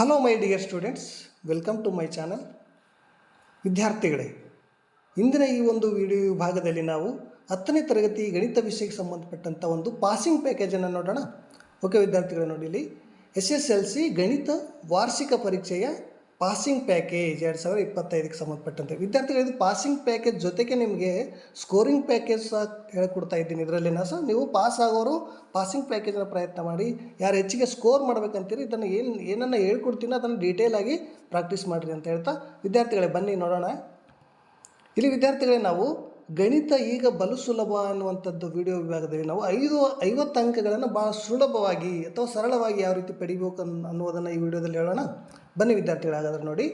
Hello my dear students welcome to my channel ವಿದ್ಯಾರ್ಥಿಗಳೇ, ಇಂದಿನ ಈ ಒಂದು ವಿಡಿಯೋ ವಿಭಾಗದಲ್ಲಿ ನಾವು ಹತ್ತನೇ ತರಗತಿ ಗಣಿತ ವಿಷಯಕ್ಕೆ ಸಂಬಂಧಪಟ್ಟಂಥ ಒಂದು ಪಾಸಿಂಗ್ ಪ್ಯಾಕೇಜನ್ನು ನೋಡೋಣ. ಓಕೆ ವಿದ್ಯಾರ್ಥಿಗಳೇ ನೋಡಿ ಇಲ್ಲಿ ಎಸ್ ಎಸ್ ಎಲ್ ಸಿ ಗಣಿತ ವಾರ್ಷಿಕ ಪರೀಕ್ಷೆಯ ಪಾಸಿಂಗ್ ಪ್ಯಾಕೇಜ್ ಎರಡು ಸಾವಿರದ ಇಪ್ಪತ್ತೈದಕ್ಕೆ ಸಂಬಂಧಪಟ್ಟಂತೆ. ವಿದ್ಯಾರ್ಥಿಗಳು ಪಾಸಿಂಗ್ ಪ್ಯಾಕೇಜ್ ಜೊತೆಗೆ ನಿಮಗೆ ಸ್ಕೋರಿಂಗ್ ಪ್ಯಾಕೇಜ್ ಸಹ ಹೇಳ್ಕೊಡ್ತಾ ಇದ್ದೀನಿ ಇದರಲ್ಲಿನ ಸಹ ನೀವು ಪಾಸ್ ಆಗೋರು ಪಾಸಿಂಗ್ ಪ್ಯಾಕೇಜನ್ನು ಪ್ರಯತ್ನ ಮಾಡಿ, ಯಾರು ಹೆಚ್ಚಿಗೆ ಸ್ಕೋರ್ ಮಾಡ್ಬೇಕಂತೀರಿ, ಇದನ್ನು ಏನು, ಏನನ್ನು ಹೇಳ್ಕೊಡ್ತೀನೋ ಅದನ್ನು ಡೀಟೇಲ್ ಆಗಿ ಪ್ರಾಕ್ಟೀಸ್ ಮಾಡಿರಿ ಅಂತ ಹೇಳ್ತಾ. ವಿದ್ಯಾರ್ಥಿಗಳೇ, ಬನ್ನಿ ನೋಡೋಣ. ಇಲ್ಲಿ ವಿದ್ಯಾರ್ಥಿಗಳೇ ನಾವು ಗಣಿತ ಈಗ ಬಲು ಸುಲಭ ಅನ್ನುವಂಥದ್ದು ವಿಡಿಯೋ ವಿಭಾಗದಲ್ಲಿ ನಾವು ಐದು, ಐವತ್ತು ಅಂಕಗಳನ್ನು ಭಾಳ ಸುಲಭವಾಗಿ ಅಥವಾ ಸರಳವಾಗಿ ಯಾವ ರೀತಿ ಪಡಿಬೇಕು ಅನ್, ಅನ್ನುವುದನ್ನು ಈ ವಿಡಿಯೋದಲ್ಲಿ ಹೇಳೋಣ. ಬನ್ನಿ ವಿದ್ಯಾರ್ಥಿಗಳಾಗಾದ್ರೆ ನೋಡಿ.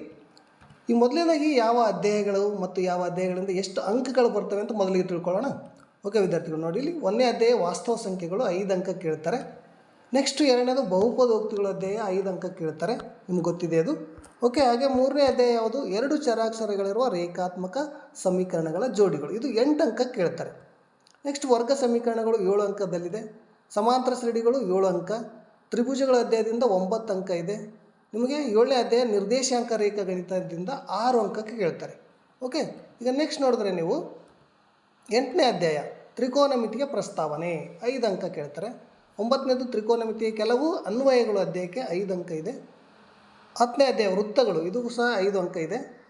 ಈ ಮೊದಲನೇದಾಗಿ ಯಾವ ಅಧ್ಯಾಯಗಳು ಮತ್ತು ಯಾವ ಅಧ್ಯಾಯಗಳಿಂದ ಎಷ್ಟು ಅಂಕಗಳು ಬರ್ತವೆ ಅಂತ ಮೊದಲಿಗೆ ತಿಳ್ಕೊಳ್ಳೋಣ. ಓಕೆ ವಿದ್ಯಾರ್ಥಿಗಳು, ನೋಡಿ ಇಲ್ಲಿ ಒಂದನೇ ಅಧ್ಯಾಯ ವಾಸ್ತವ ಸಂಖ್ಯೆಗಳು ಐದು ಅಂಕ ಕೇಳ್ತಾರೆ. ನೆಕ್ಸ್ಟ್ ಎರಡನೇದು ಬಹುಪದೋಕ್ತಿಗಳ ಅಧ್ಯಾಯ ಐದು ಅಂಕ ಕೇಳ್ತಾರೆ. ನಿಮ್ಗೆ ಗೊತ್ತಿದೆ ಅದು. ಓಕೆ, ಹಾಗೆ ಮೂರನೇ ಅಧ್ಯಾಯ ಯಾವುದು? ಎರಡು ಚರಾಕ್ಷರಗಳಿರುವ ರೇಖಾತ್ಮಕ ಸಮೀಕರಣಗಳ ಜೋಡಿಗಳು. ಇದು ಎಂಟು ಅಂಕ ಕೇಳ್ತಾರೆ. ನೆಕ್ಸ್ಟ್ ವರ್ಗ ಸಮೀಕರಣಗಳು ಏಳು ಅಂಕದಲ್ಲಿದೆ. ಸಮಾಂತರ ಶ್ರೇಣಿಗಳು ಏಳು ಅಂಕ. ತ್ರಿಭುಜಗಳ ಅಧ್ಯಾಯದಿಂದ ಒಂಬತ್ತು ಅಂಕ ಇದೆ. ನಿಮಗೆ ಏಳನೇ ಅಧ್ಯಾಯ ನಿರ್ದೇಶಾಂಕ ರೇಖಾ ಗಣಿತದಿಂದ ಆರು ಅಂಕಕ್ಕೆ ಕೇಳ್ತಾರೆ. ಓಕೆ, ಈಗ ನೆಕ್ಸ್ಟ್ ನೋಡಿದ್ರೆ ನೀವು ಎಂಟನೇ ಅಧ್ಯಾಯ ತ್ರಿಕೋನಮಿತಿಯ ಪ್ರಸ್ತಾವನೆ ಐದು ಅಂಕ ಕೇಳ್ತಾರೆ. ಒಂಬತ್ತನೇದು ತ್ರಿಕೋನಮಿತಿಯ ಕೆಲವು ಅನ್ವಯಗಳು ಅಧ್ಯಾಯಕ್ಕೆ ಐದು ಅಂಕ ಇದೆ. ಹತ್ತನೇ ಅಧ್ಯಾಯ ವೃತ್ತಗಳು, ಇದು ಸಹ ಐದು ಅಂಕ ಇದೆ.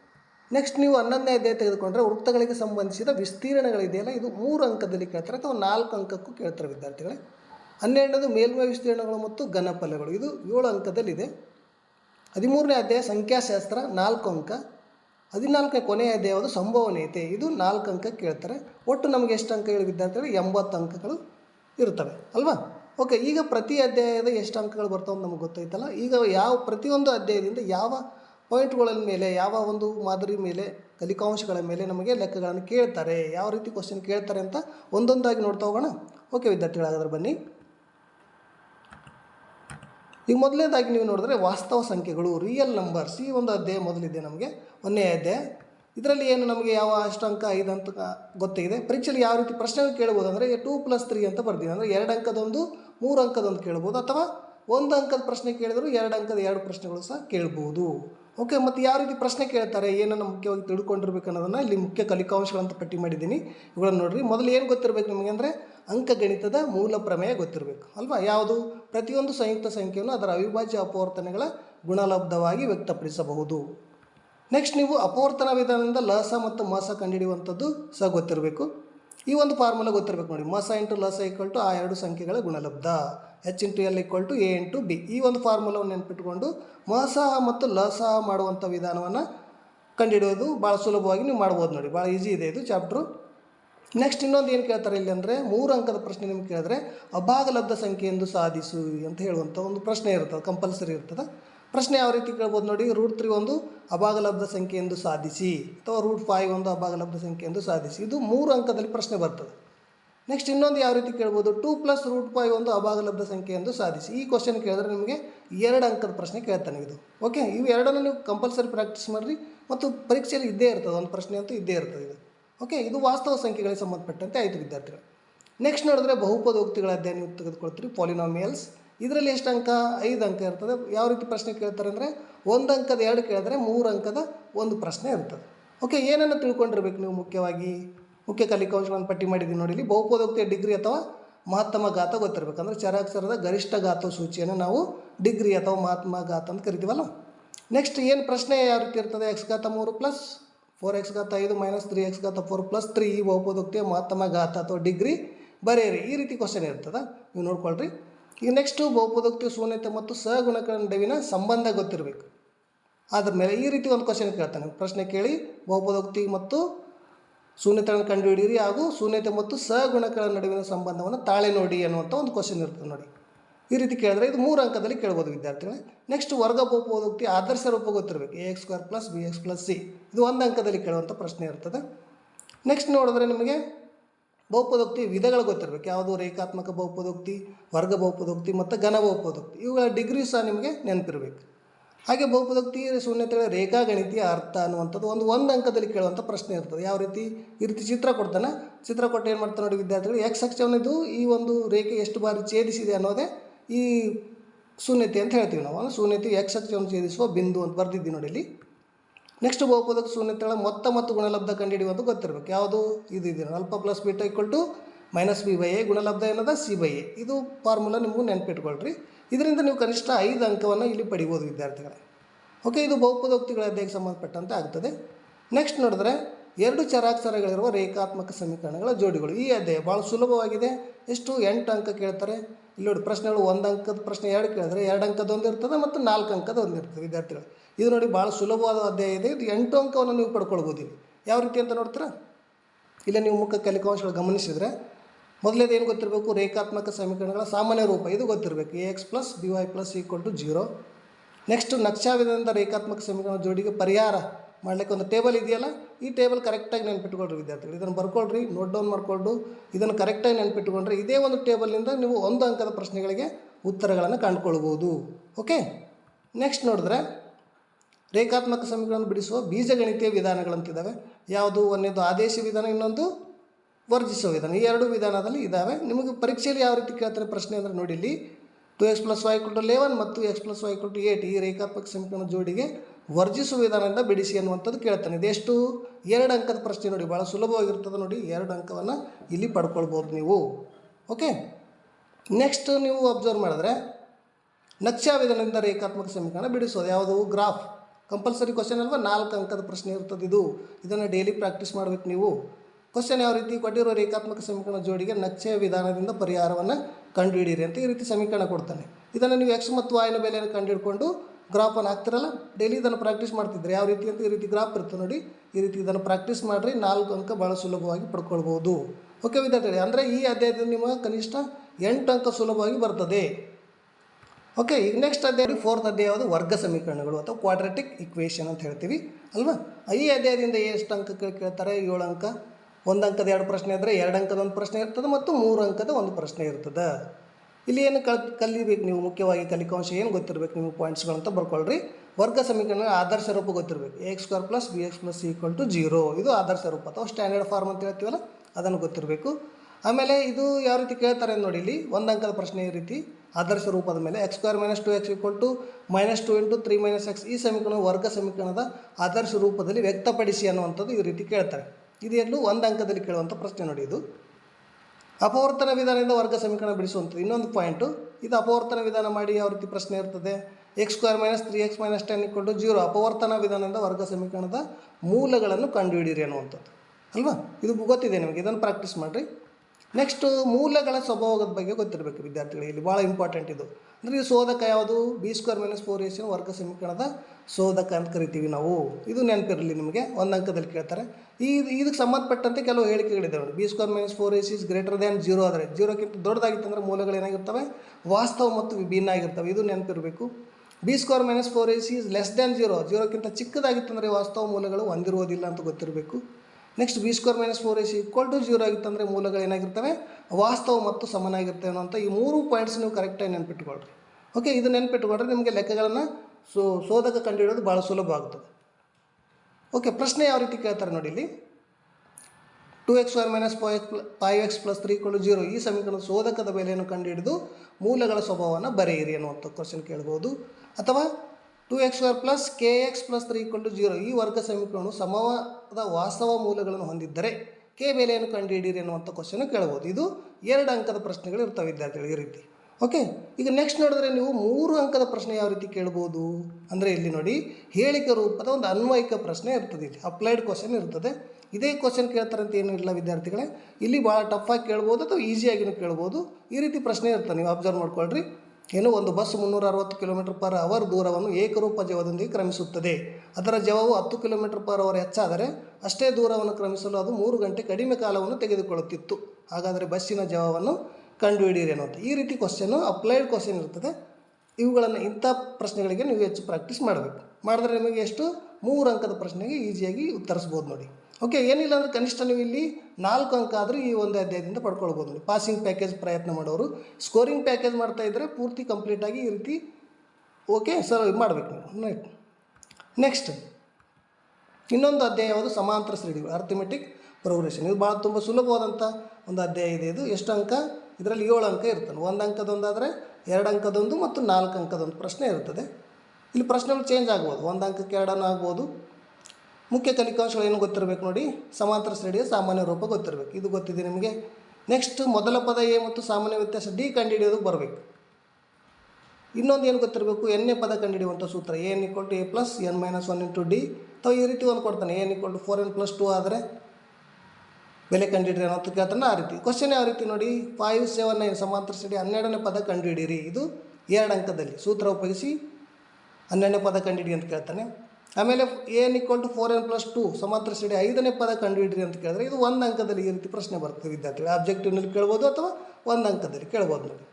ನೆಕ್ಸ್ಟ್ ನೀವು ಹನ್ನೊಂದನೇ ಅಧ್ಯಾಯ ತೆಗೆದುಕೊಂಡ್ರೆ ವೃತ್ತಗಳಿಗೆ ಸಂಬಂಧಿಸಿದ ವಿಸ್ತೀರ್ಣಗಳಿದೆಯಲ್ಲ, ಇದು ಮೂರು ಅಂಕದಲ್ಲಿ ಕೇಳ್ತಾರೆ ಅಥವಾ ನಾಲ್ಕು ಅಂಕಕ್ಕೂ ಕೇಳ್ತಾರೆ ವಿದ್ಯಾರ್ಥಿಗಳೇ. ಹನ್ನೆರಡನೇದು ಮೇಲ್ಮೈ ವಿಸ್ತೀರ್ಣಗಳು ಮತ್ತು ಘನಫಲಗಳು, ಇದು ಏಳು ಅಂಕದಲ್ಲಿದೆ ಹದಿಮೂರನೇ ಅಧ್ಯಾಯ ಸಂಖ್ಯಾಶಾಸ್ತ್ರ, ನಾಲ್ಕು ಅಂಕ. ಹದಿನಾಲ್ಕನೇ ಕೊನೆಯ ಅಧ್ಯಾಯವಾದ ಯಾವುದು ಸಂಭವನೀಯತೆ, ಇದು ನಾಲ್ಕು ಅಂಕ ಕೇಳ್ತಾರೆ. ಒಟ್ಟು ನಮಗೆ ಎಷ್ಟು ಅಂಕಗಳು ವಿದ್ಯಾರ್ಥಿಗಳು? ಎಂಬತ್ತು ಅಂಕಗಳು ಇರ್ತವೆ ಅಲ್ವಾ? ಓಕೆ ಈಗ ಪ್ರತಿ ಅಧ್ಯಾಯದ ಎಷ್ಟು ಅಂಕಗಳು ಬರ್ತಾವೆ ನಮಗೆ ಗೊತ್ತಾಯ್ತಲ್ಲ? ಈಗ ಯಾವ, ಪ್ರತಿಯೊಂದು ಅಧ್ಯಾಯದಿಂದ ಯಾವ ಪಾಯಿಂಟ್ಗಳ ಮೇಲೆ, ಯಾವ ಒಂದು ಮಾದರಿ ಮೇಲೆ, ಕಲಿಕಾಂಶಗಳ ಮೇಲೆ ನಮಗೆ ಲೆಕ್ಕಗಳನ್ನು ಕೇಳ್ತಾರೆ. ಯಾವ ರೀತಿ ಕ್ವಶನ್ ಕೇಳ್ತಾರೆ ಅಂತ ಒಂದೊಂದಾಗಿ ನೋಡ್ತಾ ಹೋಗೋಣ. ಓಕೆ ವಿದ್ಯಾರ್ಥಿಗಳಾಗಾದ್ರೆ ಬನ್ನಿ. ಈಗ ಮೊದಲನೇದಾಗಿ ನೀವು ನೋಡಿದ್ರೆ ವಾಸ್ತವ ಸಂಖ್ಯೆಗಳು ರಿಯಲ್ ನಂಬರ್ಸ್ ಈ ಒಂದು ಅಧ್ಯಾಯ ಮೊದಲಿದೆ ನಮಗೆ. ಒಂದನೇ ಅಧ್ಯಾಯ. ಇದರಲ್ಲಿ ಏನು ನಮಗೆ ಯಾವ ಅಷ್ಟಂಕ ಐದು ಅಂತ ಗೊತ್ತಿದೆ ಪರೀಕ್ಷೆಯಲ್ಲಿ ಯಾವ ರೀತಿ ಪ್ರಶ್ನೆಗಳು ಕೇಳ್ಬೋದು ಅಂದರೆ ಟೂ ಪ್ಲಸ್ ತ್ರೀ ಅಂತ ಬರ್ತೀನಿ ಅಂದರೆ ಎರಡು ಅಂಕದೊಂದು, ಮೂರು ಅಂಕದೊಂದು ಕೇಳ್ಬೋದು ಅಥವಾ ಒಂದು ಅಂಕದ ಪ್ರಶ್ನೆ ಕೇಳಿದ್ರು ಎರಡು ಅಂಕದ ಎರಡು ಪ್ರಶ್ನೆಗಳು ಸಹ ಕೇಳ್ಬೋದು ಓಕೆ ಮತ್ತು ಯಾವ ರೀತಿ ಪ್ರಶ್ನೆ ಕೇಳ್ತಾರೆ, ಏನನ್ನು ಮುಖ್ಯವಾಗಿ ತಿಳ್ಕೊಂಡಿರ್ಬೇಕು ಅನ್ನೋದನ್ನು ಇಲ್ಲಿ ಮುಖ್ಯ ಕಲಿಕಾಂಶಗಳಂತ ಪಟ್ಟಿ ಮಾಡಿದ್ದೀನಿ. ಇವುಗಳನ್ನು ನೋಡಿರಿ. ಮೊದಲು ಏನು ಗೊತ್ತಿರಬೇಕು ನಿಮಗೆ ಅಂದರೆ ಅಂಕಗಣಿತದ ಮೂಲ ಪ್ರಮೇಯ ಗೊತ್ತಿರಬೇಕು, ಅಲ್ವಾ? ಯಾವುದು? ಪ್ರತಿಯೊಂದು ಸಂಯುಕ್ತ ಸಂಖ್ಯೆಯನ್ನು ಅದರ ಅವಿಭಾಜ್ಯ ಅಪವರ್ತನೆಗಳ ಗುಣಲಬ್ಧವಾಗಿ ವ್ಯಕ್ತಪಡಿಸಬಹುದು. ನೆಕ್ಸ್ಟ್ ನೀವು ಅಪವರ್ತನ ವಿಧಾನದಿಂದ ಲಸ ಮತ್ತು ಮಸ ಕಂಡುಹಿಡಿಯುವಂಥದ್ದು ಸಹ ಗೊತ್ತಿರಬೇಕು. ಈ ಒಂದು ಫಾರ್ಮುಲಾ ಗೊತ್ತಿರಬೇಕು ನೋಡಿ. ಮಸ ಇಂಟು ಲಸ ಈಕ್ವಲ್ ಟು ಆ ಎರಡು ಸಂಖ್ಯೆಗಳ ಗುಣಲಬ್ಧ. H into l equal to a into b ಈ ಒಂದು ಫಾರ್ಮುಲಾವನ್ನು ನೆನಪಿಟ್ಟುಕೊಂಡು ಮಸ ಮತ್ತು ಲಸ ಮಾಡುವಂಥ ವಿಧಾನವನ್ನು ಕಂಡುಹಿಡಿಯೋದು ಭಾಳ ಸುಲಭವಾಗಿ ನೀವು ಮಾಡ್ಬೋದು ನೋಡಿ. ಭಾಳ ಈಸಿ ಇದೆ ಇದು ಚಾಪ್ಟ್ರು ನೆಕ್ಸ್ಟ್ ಇನ್ನೊಂದು ಏನು ಕೇಳ್ತಾರೆ ಇಲ್ಲಿ ಅಂದರೆ ಮೂರು ಅಂಕದ ಪ್ರಶ್ನೆ ನಿಮ್ಗೆ ಕೇಳಿದ್ರೆ ಅಭಾಗಲಬ್ಧ ಸಂಖ್ಯೆಯೆಂದು ಸಾಧಿಸು ಅಂತ ಹೇಳುವಂಥ ಒಂದು ಪ್ರಶ್ನೆ ಇರ್ತದೆ. ಕಂಪಲ್ಸರಿ ಇರ್ತದೆ. ಪ್ರಶ್ನೆ ಯಾವ ರೀತಿ ಕೇಳ್ಬೋದು ನೋಡಿ ರೂಟ್ ತ್ರೀ ಒಂದು ಅಭಾಗಲಬ್ಧ ಸಂಖ್ಯೆ ಎಂದು ಸಾಧಿಸಿ ಅಥವಾ ರೂಟ್ ಫೈವ್ ಒಂದು ಅಭಾಗಲಬ್ಧ ಸಂಖ್ಯೆಯೆಂದು ಸಾಧಿಸಿ. ಇದು ಮೂರು ಅಂಕದಲ್ಲಿ ಪ್ರಶ್ನೆ ಬರ್ತದೆ. ನೆಕ್ಸ್ಟ್ ಇನ್ನೊಂದು ಯಾವ ರೀತಿ ಕೇಳ್ಬೋದು ಟೂ ಪ್ಲಸ್ ರೂಟ್ ಫೈವ್ ಒಂದು ಅಭಾಗಲಬ್ಧ ಸಂಖ್ಯೆಯೆಂದು ಸಾಧಿಸಿ. ಈ ಕ್ವಶನ್ ಕೇಳಿದ್ರೆ ನಿಮಗೆ ಎರಡು ಅಂಕದ ಪ್ರಶ್ನೆ ಕೇಳ್ತಾನೆ ಇದು. ಓಕೆ ಇವು ಎರಡನ್ನು ನೀವು ಕಂಪಲ್ಸರಿ ಪ್ರಾಕ್ಟೀಸ್ ಮಾಡಿರಿ ಮತ್ತು ಪರೀಕ್ಷೆಯಲ್ಲಿ ಇದ್ದೇ ಇರ್ತದೆ, ಒಂದು ಪ್ರಶ್ನೆ ಅಂತೂ ಇದ್ದೇ ಇರ್ತದೆ ಇದು. ಓಕೆ ಇದು ವಾಸ್ತವ ಸಂಖ್ಯೆಗಳಿಗೆ ಸಂಬಂಧಪಟ್ಟಂತೆ ಆಯಿತು ವಿದ್ಯಾರ್ಥಿಗಳು. ನೆಕ್ಸ್ಟ್ ನೋಡಿದ್ರೆ ಬಹುಪದೋಕ್ತಿಗಳ ಅಧ್ಯಯನ ನೀವು ತೆಗೆದುಕೊಳ್ತೀರಿ ಪಾಲಿನಾಮಿಯಲ್ಸ್ ಇದರಲ್ಲಿ ಎಷ್ಟು ಅಂಕ? ಐದು ಅಂಕ ಇರ್ತದೆ. ಯಾವ ರೀತಿ ಪ್ರಶ್ನೆ ಕೇಳ್ತಾರೆ ಅಂದರೆ ಒಂದು ಅಂಕದ ಎರಡು ಕೇಳಿದ್ರೆ ಮೂರು ಅಂಕದ ಒಂದು ಪ್ರಶ್ನೆ ಇರ್ತದೆ. ಓಕೆ ಏನನ್ನು ತಿಳ್ಕೊಂಡಿರ್ಬೇಕು ನೀವು ಮುಖ್ಯವಾಗಿ? ಮುಖ್ಯ ಕಲಿಕಾಂಶಗಳನ್ನು ಪಟ್ಟಿ ಮಾಡಿದ್ದೀನಿ ನೋಡಿ. ಇಲ್ಲಿ ಬಹುಪದೋಕ್ತಿಯ ಡಿಗ್ರಿ ಅಥವಾ ಮಹತ್ತಮ ಘಾತ ಗೊತ್ತಿರಬೇಕು. ಅಂದರೆ ಚರಾಕ್ಷರದ ಗರಿಷ್ಠ ಘಾತ ಸೂಚಿಯನ್ನು ನಾವು ಡಿಗ್ರಿ ಅಥವಾ ಮಹಾತ್ಮ ಘಾತ ಅಂತ ಕರಿತೀವಲ್ಲ? ನೆಕ್ಸ್ಟ್ ಏನು ಪ್ರಶ್ನೆ ಯಾವ ರೀತಿ ಇರ್ತದೆ? ಎಕ್ಸ್ ಘಾತ ಮೂರು ಪ್ಲಸ್ ಫೋರ್ ಎಕ್ಸ್ ಘಾತ ಐದು ಮೈನಸ್ ತ್ರೀ ಎಕ್ಸ್ ಘಾತ ಫೋರ್ ಪ್ಲಸ್ ತ್ರೀ ಈ ಬಹುಪದೋಕ್ತಿಯ ಮಹತ್ತಮ ಘಾತ ಅಥವಾ ಡಿಗ್ರಿ ಬರೆಯಿರಿ. ಈ ರೀತಿ ಕ್ವಶನ್ ಇರ್ತದೆ. ನೀವು ನೋಡ್ಕೊಳ್ರಿ. ಈಗ ನೆಕ್ಸ್ಟು ಬಹುಪದೋಕ್ತಿ ಶೂನ್ಯತೆ ಮತ್ತು ಸಗುಣಗಳ ನಡುವಿನ ಸಂಬಂಧ ಗೊತ್ತಿರಬೇಕು. ಅದ್ರ ಮೇಲೆ ಈ ರೀತಿ ಒಂದು ಕ್ವಶನ್ ಕೇಳ್ತಾನೆ. ಪ್ರಶ್ನೆ ಕೇಳಿ, ಬಹುಪದೋಕ್ತಿ ಮತ್ತು ಶೂನ್ಯತೆಗಳನ್ನು ಕಂಡುಹಿಡಿಯಿರಿ ಹಾಗೂ ಶೂನ್ಯತೆ ಮತ್ತು ಸಗುಣಗಳ ನಡುವಿನ ಸಂಬಂಧವನ್ನು ತಾಳೆ ನೋಡಿ ಅನ್ನುವಂಥ ಒಂದು ಕ್ವಶನ್ ಇರ್ತದೆ ನೋಡಿ. ಈ ರೀತಿ ಕೇಳಿದ್ರೆ ಇದು ಮೂರು ಅಂಕದಲ್ಲಿ ಕೇಳ್ಬೋದು ವಿದ್ಯಾರ್ಥಿಗಳೇ. ನೆಕ್ಸ್ಟ್ ವರ್ಗ ಬಹುಪದೋಕ್ತಿ ಆದರ್ಶ ರೂಪ ಗೊತ್ತಿರಬೇಕು. A x square plus b x plus c ಇದು ಒಂದು ಅಂಕದಲ್ಲಿ ಕೇಳುವಂಥ ಪ್ರಶ್ನೆ ಇರ್ತದೆ. ನೆಕ್ಸ್ಟ್ ನೋಡಿದ್ರೆ ನಿಮಗೆ ಬಹುಪದೋಕ್ತಿ ವಿಧಗಳು ಗೊತ್ತಿರಬೇಕು. ಯಾವುದು ರೇಖಾತ್ಮಕ ಬಹುಪದೋಕ್ತಿ, ವರ್ಗ ಬಹುಪದೋಕ್ತಿ ಮತ್ತು ಘನ ಬಹುಪದೋಕ್ತಿ. ಇವುಗಳ ಡಿಗ್ರಿ ಸಹ ನಿಮಗೆ ನೆನಪಿರಬೇಕು. ಹಾಗೆ ಬಹುಪದೋಕ್ತಿ ಶೂನ್ಯತೆಗಳ ರೇಖಾಗಣಿತೀಯ ಅರ್ಥ ಅನ್ನುವಂಥದ್ದು ಒಂದು ಒಂದು ಅಂಕದಲ್ಲಿ ಕೇಳುವಂಥ ಪ್ರಶ್ನೆ ಇರ್ತದೆ. ಯಾವ ರೀತಿ? ಈ ರೀತಿ ಚಿತ್ರ ಕೊಡ್ತಾನೆ. ಚಿತ್ರ ಕೊಟ್ಟು ಏನು ಮಾಡ್ತಾನೆ ನೋಡಿ ವಿದ್ಯಾರ್ಥಿಗಳು ಎಕ್ಸ್ ಅಕ್ಷವನ್ನು ಇದು ಈ ಒಂದು ರೇಖೆ ಎಷ್ಟು ಬಾರಿ ಛೇದಿಸಿದೆ ಅನ್ನೋದೇ ಈ ಶೂನ್ಯತೆ ಅಂತ ಹೇಳ್ತೀವಿ ನಾವು. ಅಂದರೆ ಶೂನ್ಯತೆ ಎಕ್ಸ್ ಅಕ್ಷವನ್ನು ಛೇದಿಸುವ ಬಿಂದು ಅಂತ ಬರ್ದಿದ್ದೀವಿ ನೋಡಿ ಇಲ್ಲಿ. ನೆಕ್ಸ್ಟ್ ಬಹುಪದಕ ಶೂನ್ಯತೆಗಳ ಮೊತ್ತ ಮತ್ತು ಗುಣಲಬ್ಧ ಕಂಡುಹಿಡಿಯುವುದು ಗೊತ್ತಿರಬೇಕು. ಯಾವುದು? ಇದು ಇದೆ alpha plus beta equal to minus b by a ಗುಣಲಬ್ಧ ಏನದ ಸಿ ಬೈ ಎ ಇದು ಫಾರ್ಮುಲಾ ನಿಮಗೂ ನೆನಪಿಟ್ಕೊಳ್ರಿ. ಇದರಿಂದ ನೀವು ಕನಿಷ್ಠ ಐದು ಅಂಕವನ್ನು ಇಲ್ಲಿ ಪಡಿಬೋದು ವಿದ್ಯಾರ್ಥಿಗಳೇ. ಓಕೆ ಇದು ಬಹುಪದೋಕ್ತಿಗಳ ಅಧ್ಯಾಯಕ್ಕೆ ಸಂಬಂಧಪಟ್ಟಂತೆ ಆಗ್ತದೆ. ನೆಕ್ಸ್ಟ್ ನೋಡಿದ್ರೆ ಎರಡು ಚರಾಕ್ಷರಗಳಿರುವ ರೇಖಾತ್ಮಕ ಸಮೀಕರಣಗಳ ಜೋಡಿಗಳು. ಈ ಅಧ್ಯಾಯ ಭಾಳ ಸುಲಭವಾಗಿದೆ. ಎಷ್ಟು? ಎಂಟು ಅಂಕ ಕೇಳ್ತಾರೆ. ಇಲ್ಲಿ ನೋಡಿ, ಪ್ರಶ್ನೆಗಳು ಒಂದು ಅಂಕದ ಪ್ರಶ್ನೆ ಎರಡು ಕೇಳಿದ್ರೆ ಎರಡು ಅಂಕದ ಒಂದು ಇರ್ತದೆ ಮತ್ತು ನಾಲ್ಕು ಅಂಕದ ಒಂದು ಇರ್ತದೆ ವಿದ್ಯಾರ್ಥಿಗಳು. ಇದು ನೋಡಿ ಭಾಳ ಸುಲಭವಾದ ಅಧ್ಯಾಯ ಇದೆ. ಇದು ಎಂಟು ಅಂಕವನ್ನು ನೀವು ಪಡ್ಕೊಳ್ಬೋದು ಯಾವ ರೀತಿ ಅಂತ ನೋಡ್ತೀರಾ? ಇಲ್ಲ ನೀವು ಮುಖ ಕಲಿಕಾಂಶಗಳು ಗಮನಿಸಿದರೆ ಮೊದಲೇದು ಏನು ಗೊತ್ತಿರಬೇಕು? ರೇಖಾತ್ಮಕ ಸಮೀಕರಣಗಳ ಸಾಮಾನ್ಯ ರೂಪ. ಇದು ಗೊತ್ತಿರಬೇಕು. A x plus b y plus equal to zero next ನಕ್ಷಾವಿಧದಿಂದ ರೇಖಾತ್ಮಕ ಸಮೀಕರಣ ಜೋಡಿಗೆ ಪರಿಹಾರ ಮಾಡಲಿಕ್ಕೆ ಒಂದು ಟೇಬಲ್ ಇದೆಯಲ್ಲ? ಈ ಟೇಬಲ್ ಕರೆಕ್ಟಾಗಿ ನೆನ್ಪಿಟ್ಕೊಳ್ರಿ ವಿದ್ಯಾರ್ಥಿಗಳು. ಇದನ್ನು ಬರ್ಕೊಳ್ರಿ ನೋಟ್ ಡೌನ್ ಮಾಡಿಕೊಂಡು ಇದನ್ನು ಕರೆಕ್ಟಾಗಿ ನೆನ್ಪಿಟ್ಕೊಂಡ್ರೆ ಇದೇ ಒಂದು ಟೇಬಲ್ನಿಂದ ನೀವು ಒಂದು ಅಂಕದ ಪ್ರಶ್ನೆಗಳಿಗೆ ಉತ್ತರಗಳನ್ನು ಕಂಡುಕೊಳ್ಬೋದು. ಓಕೆ ನೆಕ್ಸ್ಟ್ ನೋಡಿದ್ರೆ ರೇಖಾತ್ಮಕ ಸಮೀಕರಣವನ್ನು ಬಿಡಿಸುವ ಬೀಜಗಣಿತೀಯ ವಿಧಾನಗಳಂತಿದ್ದಾವೆ. ಯಾವುದು ಒಂದೇದು ಆದೇಶ ವಿಧಾನ, ಇನ್ನೊಂದು ವರ್ಜಿಸುವ ವಿಧಾನ. ಈ ಎರಡು ವಿಧಾನದಲ್ಲಿ ಇದ್ದಾವೆ. ನಿಮಗೆ ಪರೀಕ್ಷೆಯಲ್ಲಿ ಯಾವ ರೀತಿ ಕೇಳ್ತಾರೆ ಪ್ರಶ್ನೆ ಅಂದರೆ ನೋಡಿ ಇಲ್ಲಿ ಟು ಎಕ್ಸ್ ಪ್ಲಸ್ ವೈ ಕೊಟ್ಟು ಲೆವೆನ್ ಮತ್ತು ಎಕ್ಸ್ ಪ್ಲಸ್ ವೈ ಕೊಟ್ಟು ಏಟ್. ಈ ರೇಖಾತ್ಮಕ ಸಮೀಕರಣ ಜೋಡಿಗೆ ವರ್ಜಿಸುವ ವಿಧಾನದಿಂದ ಬಿಡಿಸಿ ಅನ್ನುವಂಥದ್ದು ಕೇಳ್ತಾನೆ. ಇದೆಷ್ಟು ಎರಡು ಅಂಕದ ಪ್ರಶ್ನೆ ನೋಡಿ. ಭಾಳ ಸುಲಭವಾಗಿರ್ತದೆ ನೋಡಿ. ಎರಡು ಅಂಕವನ್ನು ಇಲ್ಲಿ ಪಡ್ಕೊಳ್ಬೋದು ನೀವು. ಓಕೆ? ನೆಕ್ಸ್ಟ್ ನೀವು ಅಬ್ಸರ್ವ್ ಮಾಡಿದ್ರೆ ನಕ್ಷಾ ವಿಧಾನದಿಂದ ರೇಖಾತ್ಮಕ ಸಮೀಕರಣ ಬಿಡಿಸೋದು. ಯಾವುದು? ಗ್ರಾಫ್. ಕಂಪಲ್ಸರಿ ಕ್ವಶನ್ ಅಲ್ವಾ? ನಾಲ್ಕು ಅಂಕದ ಪ್ರಶ್ನೆ ಇರ್ತದೆ ಇದು. ಇದನ್ನು ಡೈಲಿ ಪ್ರಾಕ್ಟೀಸ್ ಮಾಡಬೇಕು ನೀವು. ಕ್ವಶನ್ ಯಾವ ರೀತಿ? ಕೊಟ್ಟಿರೋ ರೇಖಾತ್ಮಕ ಸಮೀಕರಣ ಜೋಡಿಗೆ ನಕ್ಷೆಯ ವಿಧಾನದಿಂದ ಪರಿಹಾರವನ್ನು ಕಂಡುಹಿಡಿಯಿರಿ ಅಂತ ಈ ರೀತಿ ಸಮೀಕರಣ ಕೊಡ್ತಾನೆ. ಇದನ್ನು ನೀವು ಎಕ್ಸ್ ಮತ್ತು ವಾಯಿನ ಬೆಲೆಯನ್ನು ಕಂಡುಹಿಡ್ಕೊಂಡು ಗ್ರಾಫನ್ನು ಹಾಕ್ತಿರಲ್ಲ? ಡೈಲಿ ಇದನ್ನು ಪ್ರಾಕ್ಟೀಸ್ ಮಾಡ್ತಿದ್ರೆ ಯಾವ ರೀತಿ ಅಂತ ಈ ರೀತಿ ಗ್ರಾಫ್ ಇರ್ತದೆ ನೋಡಿ. ಈ ರೀತಿ ಇದನ್ನು ಪ್ರಾಕ್ಟೀಸ್ ಮಾಡಿರಿ, ನಾಲ್ಕು ಅಂಕ ಭಾಳ ಸುಲಭವಾಗಿ ಪಡ್ಕೊಳ್ಬೋದು. ಓಕೆ ವಿದ್ಯಾರ್ಥಿಗಳೇ, ಅಂದರೆ ಈ ಅಧ್ಯಾಯದಲ್ಲಿ ನಿಮಗೆ ಕನಿಷ್ಠ ಎಂಟು ಅಂಕ ಸುಲಭವಾಗಿ ಬರ್ತದೆ. ಓಕೆ ಈಗ ನೆಕ್ಸ್ಟ್ ಅಧ್ಯಾಯ ಫೋರ್ತ್ ಅಧ್ಯಾಯ ಯಾವುದು? ವರ್ಗ ಸಮೀಕರಣಗಳು ಅಥವಾ ಕ್ವಾಡ್ರೆಟಿಕ್ ಇಕ್ವೇಷನ್ ಅಂತ ಹೇಳ್ತೀವಿ, ಅಲ್ವಾ? ಈ ಅಧ್ಯಾಯದಿಂದ ಎಷ್ಟು ಅಂಕ ಕೇಳ್- ಕೇಳ್ತಾರೆ? ಏಳು ಅಂಕ. ಒಂದು ಅಂಕದ ಎರಡು ಪ್ರಶ್ನೆ ಇದ್ದರೆ ಎರಡು ಅಂಕದ ಒಂದು ಪ್ರಶ್ನೆ ಇರ್ತದೆ ಮತ್ತು ಮೂರು ಅಂಕದ ಒಂದು ಪ್ರಶ್ನೆ ಇರ್ತದೆ. ಇಲ್ಲಿ ಏನು ಕಲ್, ಕಲಿಬೇಕು ನೀವು? ಮುಖ್ಯವಾಗಿ ಕಲಿಕಾಂಶ ಏನು ಗೊತ್ತಿರಬೇಕು ನೀವು ಪಾಯಿಂಟ್ಸ್ಗಳಂತ ಅಂತ ಬರ್ಕೊಳ್ರಿ. ವರ್ಗ ಸಮೀಕರಣ ಆದರ್ಶ ರೂಪ ಗೊತ್ತಿರಬೇಕು. X square plus b x plus equal to zero ಇದು ಆದರ್ಶ ರೂಪ ಅಥವಾ ಸ್ಟ್ಯಾಂಡರ್ಡ್ ಫಾರ್ಮ್ ಅಂತ ಹೇಳ್ತೀವಲ್ಲ, ಅದನ್ನು ಗೊತ್ತಿರಬೇಕು. ಆಮೇಲೆ ಇದು ಯಾವ ರೀತಿ ಕೇಳ್ತಾರೆ ನೋಡಿ ಇಲ್ಲಿ, ಒಂದು ಅಂಕದ ಪ್ರಶ್ನೆ ಈ ರೀತಿ, ಆದರ್ಶ ರೂಪದ ಮೇಲೆ x square minus two x equal to minus two into three minus x ಈ ಸಮೀಕರಣ ವರ್ಗ ಸಮೀಕರಣದ ಆದರ್ಶ ರೂಪದಲ್ಲಿ ವ್ಯಕ್ತಪಡಿಸಿ ಅನ್ನುವಂಥದ್ದು ಈ ರೀತಿ ಕೇಳ್ತಾರೆ. ಇದು ಎಲ್ಲೂ ಒಂದು ಅಂಕದಲ್ಲಿ ಕೇಳುವಂಥ ಪ್ರಶ್ನೆ ನೋಡಿ ಇದು. ಅಪವರ್ತನ ವಿಧಾನದಿಂದ ವರ್ಗ ಸಮೀಕರಣ ಬಿಡಿಸುವಂಥದ್ದು. ಇನ್ನೊಂದು ಪಾಯಿಂಟು ಇದು ಅಪವರ್ತನ ವಿಧಾನ ಮಾಡಿ ಯಾವ ರೀತಿ ಪ್ರಶ್ನೆ ಇರ್ತದೆ? X square minus three x minus ten equal to zero ಅಪವರ್ತನ ವಿಧಾನದಿಂದ ವರ್ಗ ಸಮೀಕರಣದ ಮೂಲಗಳನ್ನು ಕಂಡುಹಿಡಿಯಿರಿ ಅನ್ನುವಂಥದ್ದು. ಅಲ್ವಾ? ಇದು ಗೊತ್ತಿದೆ ನಿಮಗೆ, ಇದನ್ನು ಪ್ರಾಕ್ಟೀಸ್ ಮಾಡಿರಿ. ನೆಕ್ಸ್ಟು ಮೂಲಗಳ ಸ್ವಭಾವದ ಬಗ್ಗೆ ಗೊತ್ತಿರಬೇಕು ವಿದ್ಯಾರ್ಥಿಗಳಿಗೆ. ಇಲ್ಲಿ ಭಾಳ ಇಂಪಾರ್ಟೆಂಟ್ ಇದು. ಅಂದರೆ ಈ ಶೋಧಕ ಯಾವುದು? ಬಿ ಸ್ಕ್ವೇರ್ ಮೈನಸ್ ಫೋರ್ ಎಸಿನ ವರ್ಗ ಸಮೀಕರಣದ ಶೋಧಕ ಅಂತ ಕರಿತೀವಿ ನಾವು. ಇದು ನೆನಪಿರಲಿ ನಿಮಗೆ. ಒಂದು ಅಂಕದಲ್ಲಿ ಕೇಳ್ತಾರೆ. ಈ ಇದಕ್ಕೆ ಸಂಬಂಧಪಟ್ಟಂತೆ ಕೆಲವು ಹೇಳಿಕೆಗಳಿದ್ದಾವೆ ನೋಡಿ. B square minus four ac is greater than zero ಆದರೆ ಜೀರೋಕ್ಕಿಂತ ದೊಡ್ಡದಾಗಿತ್ತು ಅಂದರೆ ಮೂಲಗಳು ಏನಾಗಿರ್ತವೆ? ವಾಸ್ತವ ಮತ್ತು ವಿಭಿನ್ನ ಆಗಿರ್ತವೆ. ಇದು ನೆನಪಿರಬೇಕು. B square minus four ac is less than zero ಜೀರೋಕ್ಕಿಂತ ಚಿಕ್ಕದಾಗಿತ್ತಂದರೆ ವಾಸ್ತವ ಮೂಲಗಳು ಹೊಂದಿರುವುದಿಲ್ಲ ಅಂತ ಗೊತ್ತಿರಬೇಕು. Next b square minus four ac equal to zero ಆಗಿತ್ತಂದರೆ ಮೂಲಗಳು ಏನಾಗಿರ್ತವೆ? ವಾಸ್ತವ ಮತ್ತು ಸಮನಾಗಿರ್ತವೆ ಅನ್ನೋಂಥ ಈ ಮೂರು ಪಾಯಿಂಟ್ಸ್ ನೀವು ಕರೆಕ್ಟಾಗಿ ನೆನ್ಪಿಟ್ಕೊಳ್ರಿ. ಓಕೆ ಇದು ನೆನ್ಪಿಟ್ಕೊಂಡ್ರೆ ನಿಮಗೆ ಲೆಕ್ಕಗಳನ್ನು ಸೊ, ಶೋಧಕ ಕಂಡುಹಿಡಿಯೋದು ಭಾಳ ಸುಲಭ ಆಗ್ತದೆ. ಓಕೆ ಪ್ರಶ್ನೆ ಯಾವ ರೀತಿ ಕೇಳ್ತಾರೆ ನೋಡಿ ಇಲ್ಲಿ. Two x square minus five x five x plus three ಕೊಡು ಜೀರೋ ಈ ಸಮೀಕರಣದ ಶೋಧಕದ ಬೆಲೆಯನ್ನು ಕಂಡುಹಿಡಿದು ಮೂಲಗಳ ಸ್ವಭಾವವನ್ನು ಬರೆಯಿರಿ ಅನ್ನುವಂಥ ಕ್ವಶನ್ ಕೇಳ್ಬೋದು. ಅಥವಾ two x square plus k x plus three ಕೊಂಡು ಜೀರೋ ಈ ವರ್ಗ ಸಮೀಕರಣವು ಸಮವಾದ ವಾಸ್ತವ ಮೂಲಗಳನ್ನು ಹೊಂದಿದ್ದರೆ ಕೆ ಬೆಲೆಯನ್ನು ಕಂಡುಹಿಡಿಯಿರಿ ಅನ್ನುವಂಥ ಕ್ವಶನ್ ಕೇಳ್ಬೋದು ಇದು ಎರಡು ಅಂಕದ ಪ್ರಶ್ನೆಗಳು ಇರ್ತವೆ ವಿದ್ಯಾರ್ಥಿಗಳು ಈ ರೀತಿ. ಓಕೆ ಈಗ ನೆಕ್ಸ್ಟ್ ನೋಡಿದ್ರೆ ನೀವು ಮೂರು ಅಂಕದ ಪ್ರಶ್ನೆ ಯಾವ ರೀತಿ ಕೇಳ್ಬೋದು ಅಂದರೆ ಇಲ್ಲಿ ನೋಡಿ, ಹೇಳಿಕೆ ರೂಪದ ಒಂದು ಅನ್ವಯಿಕ ಪ್ರಶ್ನೆ ಇರ್ತದೆ ಇಲ್ಲಿ. ಅಪ್ಲೈಡ್ ಕ್ವಶನ್ ಇರ್ತದೆ. ಇದೇ ಕ್ವಶನ್ ಕೇಳ್ತಾರೆ ಅಂತ ಏನೂ ಇಲ್ಲ ವಿದ್ಯಾರ್ಥಿಗಳೇ. ಇಲ್ಲಿ ಭಾಳ ಟಫಾಗಿ ಕೇಳ್ಬೋದು ಅಥವಾ ಈಸಿಯಾಗಿನೂ ಕೇಳ್ಬೋದು ಈ ರೀತಿ ಪ್ರಶ್ನೆ ಇರ್ತದೆ ನೀವು ಅಬ್ಸರ್ವ್ ಮಾಡ್ಕೊಳ್ರಿ. ಏನು ಒಂದು ಬಸ್ ಮುನ್ನೂರ ಅರವತ್ತು ಕಿಲೋಮೀಟರ್ ಪರ್ ಅವರ್ ದೂರವನ್ನು ಏಕರೂಪ ಜವದೊಂದಿಗೆ ಕ್ರಮಿಸುತ್ತದೆ. ಅದರ ಜವವು ಹತ್ತು ಕಿಲೋಮೀಟರ್ ಪರ್ ಅವರ್ ಹೆಚ್ಚಾದರೆ ಅಷ್ಟೇ ದೂರವನ್ನು ಕ್ರಮಿಸಲು ಅದು ಮೂರು ಗಂಟೆ ಕಡಿಮೆ ಕಾಲವನ್ನು ತೆಗೆದುಕೊಳ್ಳುತ್ತಿತ್ತು. ಹಾಗಾದರೆ ಬಸ್ಸಿನ ಜವವನ್ನು ಕಂಡುಹಿಡಿಯಿರಿ ಅನ್ನೋದು ಈ ರೀತಿ ಕ್ವಶನು ಅಪ್ಲೈಡ್ ಕ್ವಶನ್ ಇರ್ತದೆ ಇವುಗಳನ್ನು ಇಂಥ ಪ್ರಶ್ನೆಗಳಿಗೆ ನೀವು ಹೆಚ್ಚು ಪ್ರಾಕ್ಟೀಸ್ ಮಾಡಬೇಕು. ಮಾಡಿದ್ರೆ ನಿಮಗೆ ಎಷ್ಟು? ಮೂರು ಅಂಕದ ಪ್ರಶ್ನೆಗೆ ಈಸಿಯಾಗಿ ಉತ್ತರಿಸ್ಬೋದು ನೋಡಿ. ಓಕೆ ಏನಿಲ್ಲ ಅಂದರೆ ಕನಿಷ್ಠ ನೀವು ಇಲ್ಲಿ ನಾಲ್ಕು ಅಂಕ ಆದರೂ ಈ ಒಂದು ಅಧ್ಯಾಯದಿಂದ ಪಡ್ಕೊಳ್ಬೋದು ನೋಡಿ. ಪಾಸಿಂಗ್ ಪ್ಯಾಕೇಜ್ ಪ್ರಯತ್ನ ಮಾಡೋರು. ಸ್ಕೋರಿಂಗ್ ಪ್ಯಾಕೇಜ್ ಮಾಡ್ತಾ ಇದ್ದರೆ ಪೂರ್ತಿ ಕಂಪ್ಲೀಟಾಗಿ ಈ ರೀತಿ ಓಕೆ ಸರ್ ಮಾಡಬೇಕು ನೀವು. ರೈಟ್ ನೆಕ್ಸ್ಟ್ ಇನ್ನೊಂದು ಅಧ್ಯಾಯ ಯಾವುದು? ಸಮಾಂತರ ಶ್ರೇಣಿಗಳು. ಅರ್ಥಮೆಟಿಕ್ ಪ್ರೋಗ್ರೆಷನ್ ಇದು ಭಾಳ ತುಂಬ ಸುಲಭವಾದಂಥ ಒಂದು ಅಧ್ಯಾಯ ಇದೆ ಇದು. ಎಷ್ಟು ಅಂಕ? ಇದರಲ್ಲಿ ಏಳು ಅಂಕ ಇರ್ತದೆ. ಒಂದು ಅಂಕದೊಂದಾದರೆ ಎರಡು ಅಂಕದೊಂದು ಮತ್ತು ನಾಲ್ಕು ಅಂಕದೊಂದು ಪ್ರಶ್ನೆ ಇರ್ತದೆ. ಇಲ್ಲಿ ಪ್ರಶ್ನೆಗಳು ಚೇಂಜ್ ಆಗ್ಬೋದು. ಒಂದು ಅಂಕಕ್ಕೆ ಎರಡನ್ನು ಆಗ್ಬೋದು. ಮುಖ್ಯ ಕಲಿಕಾಂಶಗಳು ಏನು ಗೊತ್ತಿರಬೇಕು ನೋಡಿ? ಸಮಾಂತರ ಶ್ರೇಣಿಯ ಸಾಮಾನ್ಯ ರೂಪ ಗೊತ್ತಿರಬೇಕು. ಇದು ಗೊತ್ತಿದೆ ನಿಮಗೆ. ನೆಕ್ಸ್ಟ್ ಮೊದಲ ಪದ ಎ ಮತ್ತು ಸಾಮಾನ್ಯ ವ್ಯತ್ಯಾಸ ಡಿ ಕಂಡುಹಿಡಿಯೋದಕ್ಕೆ ಬರಬೇಕು. ಇನ್ನೊಂದು ಏನು ಗೊತ್ತಿರಬೇಕು? ಎನ್ನೇ ಪದ ಕಂಡುಹಿಡಿಯುವಂಥ ಸೂತ್ರ? N equal to a plus n minus one into d ಅಥವಾ ಈ ರೀತಿ ಒಂದು ಕೊಡ್ತಾನೆ. N equal to four n plus two ಆದರೆ ಬೆಲೆ ಕಂಡುಹಿಡಿರಿ ಅಂತ ಕೇಳ್ತಾನೆ ಆ ರೀತಿ. ಕ್ವಶನ್ ಯಾವ ರೀತಿ ನೋಡಿ? ಫೈವ್ ಸೆವೆನ್ ನೈನ್ ಸಮಾಂತರ ಶ್ರೇಣಿ ಹನ್ನೆರಡನೇ ಪದ ಕಂಡುಹಿಡಿಯಿರಿ. ಇದು ಎರಡು ಅಂಕದಲ್ಲಿ. ಸೂತ್ರ ಉಪಯೋಗಿಸಿ ಹನ್ನೆರಡನೇ ಪದ ಕಂಡುಹಿಡಿ ಅಂತ ಕೇಳ್ತಾನೆ. ಆಮೇಲೆ n equal to four n plus two ಸಮಾಂತರ ಶ್ರೇಣಿ ಐದನೇ ಪದ ಕಂಡುಹಿಡಿರಿ ಅಂತ ಕೇಳಿದ್ರೆ ಇದು ಒಂದು ಅಂಕದಲ್ಲಿ ಈ ರೀತಿ ಪ್ರಶ್ನೆ ಬರ್ತದೆ ವಿದ್ಯಾರ್ಥಿಗಳು. ಆಬ್ಜೆಕ್ಟಿವ್ನಲ್ಲಿ ಕೇಳ್ಬೋದು ಅಥವಾ ಒಂದು ಅಂಕದಲ್ಲಿ ಕೇಳ್ಬೋದು ನೋಡಿ.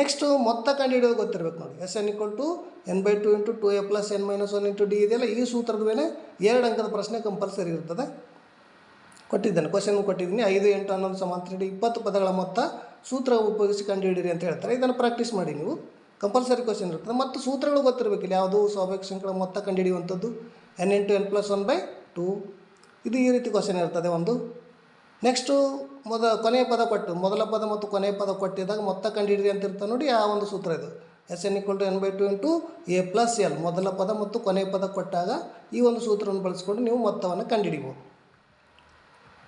ನೆಕ್ಸ್ಟು ಮೊತ್ತ ಕಂಡುಹಿಡಿಯೋದು ಗೊತ್ತಿರಬೇಕು ನೋಡಿ. S n equal to n by two into two a plus n minus one into d ಇದೆಯಲ್ಲ ಈ ಸೂತ್ರದ ಮೇಲೆ ಎರಡು ಅಂಕದ ಪ್ರಶ್ನೆ ಕಂಪಲ್ಸರಿ ಇರ್ತದೆ. ಕೊಟ್ಟಿದ್ದಾನೆ. ಕ್ವಶನ್ ಕೊಟ್ಟಿದ್ದೀನಿ. ಐದು, ಎಂಟು, ಹನ್ನೊಂದು, ಸಮಾಂತರ ಇಪ್ಪತ್ತು ಪದಗಳ ಮೊತ್ತ ಸೂತ್ರ ಉಪಯೋಗಿಸಿ ಕಂಡುಹಿಡಿಯಿರಿ ಅಂತ ಹೇಳ್ತಾರೆ. ಇದನ್ನು ಪ್ರಾಕ್ಟೀಸ್ ಮಾಡಿ ನೀವು. ಕಂಪಲ್ಸರಿ ಕ್ವಶನ್ ಇರ್ತದೆ ಮತ್ತು ಸೂತ್ರಗಳು ಗೊತ್ತಿರಬೇಕಿಲ್ಲ. ಯಾವುದು ಸ್ವಾಭಾವಿಕ ಸಂಖ್ಯೆಗಳ ಮೊತ್ತ ಕಂಡುಹಿಡಿಯುವಂಥದ್ದು n into n plus one by two ಇದು ಈ ರೀತಿ ಕ್ವಶನ್ ಇರ್ತದೆ ಒಂದು. ನೆಕ್ಸ್ಟು ಮೊದ ಕೊನೆಯ ಪದ ಕೊಟ್ಟು, ಮೊದಲ ಪದ ಮತ್ತು ಕೊನೆಯ ಪದ ಕೊಟ್ಟಿದ್ದಾಗ ಮೊತ್ತ ಕಂಡುಹಿಡಿರಿ ಅಂತ ಇರ್ತಾ ನೋಡಿ ಆ ಒಂದು ಸೂತ್ರ ಇದು. S n equal to n by two into a plus l ಮೊದಲ ಪದ ಮತ್ತು ಕೊನೆಯ ಪದ ಕೊಟ್ಟಾಗ ಈ ಒಂದು ಸೂತ್ರವನ್ನು ಬಳಸ್ಕೊಂಡು ನೀವು ಮೊತ್ತವನ್ನು ಕಂಡುಹಿಡಿಬೋದು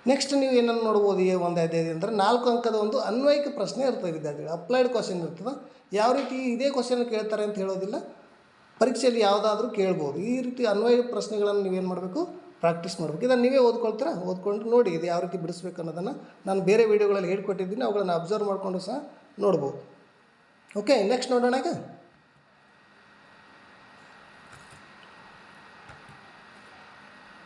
ನೆಕ್ಸ್ಟ್ ನೀವು ಏನನ್ನು ನೋಡ್ಬೋದು ಈ ಒಂದು ಅಧ್ಯಾಯ ಅಂದರೆ ನಾಲ್ಕು ಅಂಕದ ಒಂದು ಅನ್ವಯಿಕ ಪ್ರಶ್ನೆ ಇರ್ತದೆ ವಿದ್ಯಾರ್ಥಿಗಳು. ಅಪ್ಲೈಡ್ ಕ್ವಶನ್ ಇರ್ತದೆ. ಯಾವ ರೀತಿ ಇದೇ ಕ್ವಶನ್ ಕೇಳ್ತಾರೆ ಅಂತ ಹೇಳೋದಿಲ್ಲ. ಪರೀಕ್ಷೆಯಲ್ಲಿ ಯಾವುದಾದ್ರೂ ಕೇಳ್ಬೋದು. ಈ ರೀತಿ ಅನ್ವಯ ಪ್ರಶ್ನೆಗಳನ್ನು ನೀವೇನು ಮಾಡಬೇಕು? ಪ್ರಾಕ್ಟೀಸ್ ಮಾಡಬೇಕು. ಇದನ್ನು ನೀವೇ ಓದ್ಕೊಳ್ತೀರಾ? ಓದ್ಕೊಂಡು ನೋಡಿ ಇದು ಯಾವ ರೀತಿ ಬಿಡಿಸ್ಬೇಕು ಅನ್ನೋದನ್ನು. ನಾನು ಬೇರೆ ವೀಡಿಯೋಗಳಲ್ಲಿ ಹೇಳ್ಕೊಟ್ಟಿದ್ದೀನಿ. ಅವುಗಳನ್ನು ಅಬ್ಸರ್ವ್ ಮಾಡಿಕೊಂಡು ಸಹ ನೋಡ್ಬೋದು. ಓಕೆ ನೆಕ್ಸ್ಟ್ ನೋಡೋಣ ಈಗ.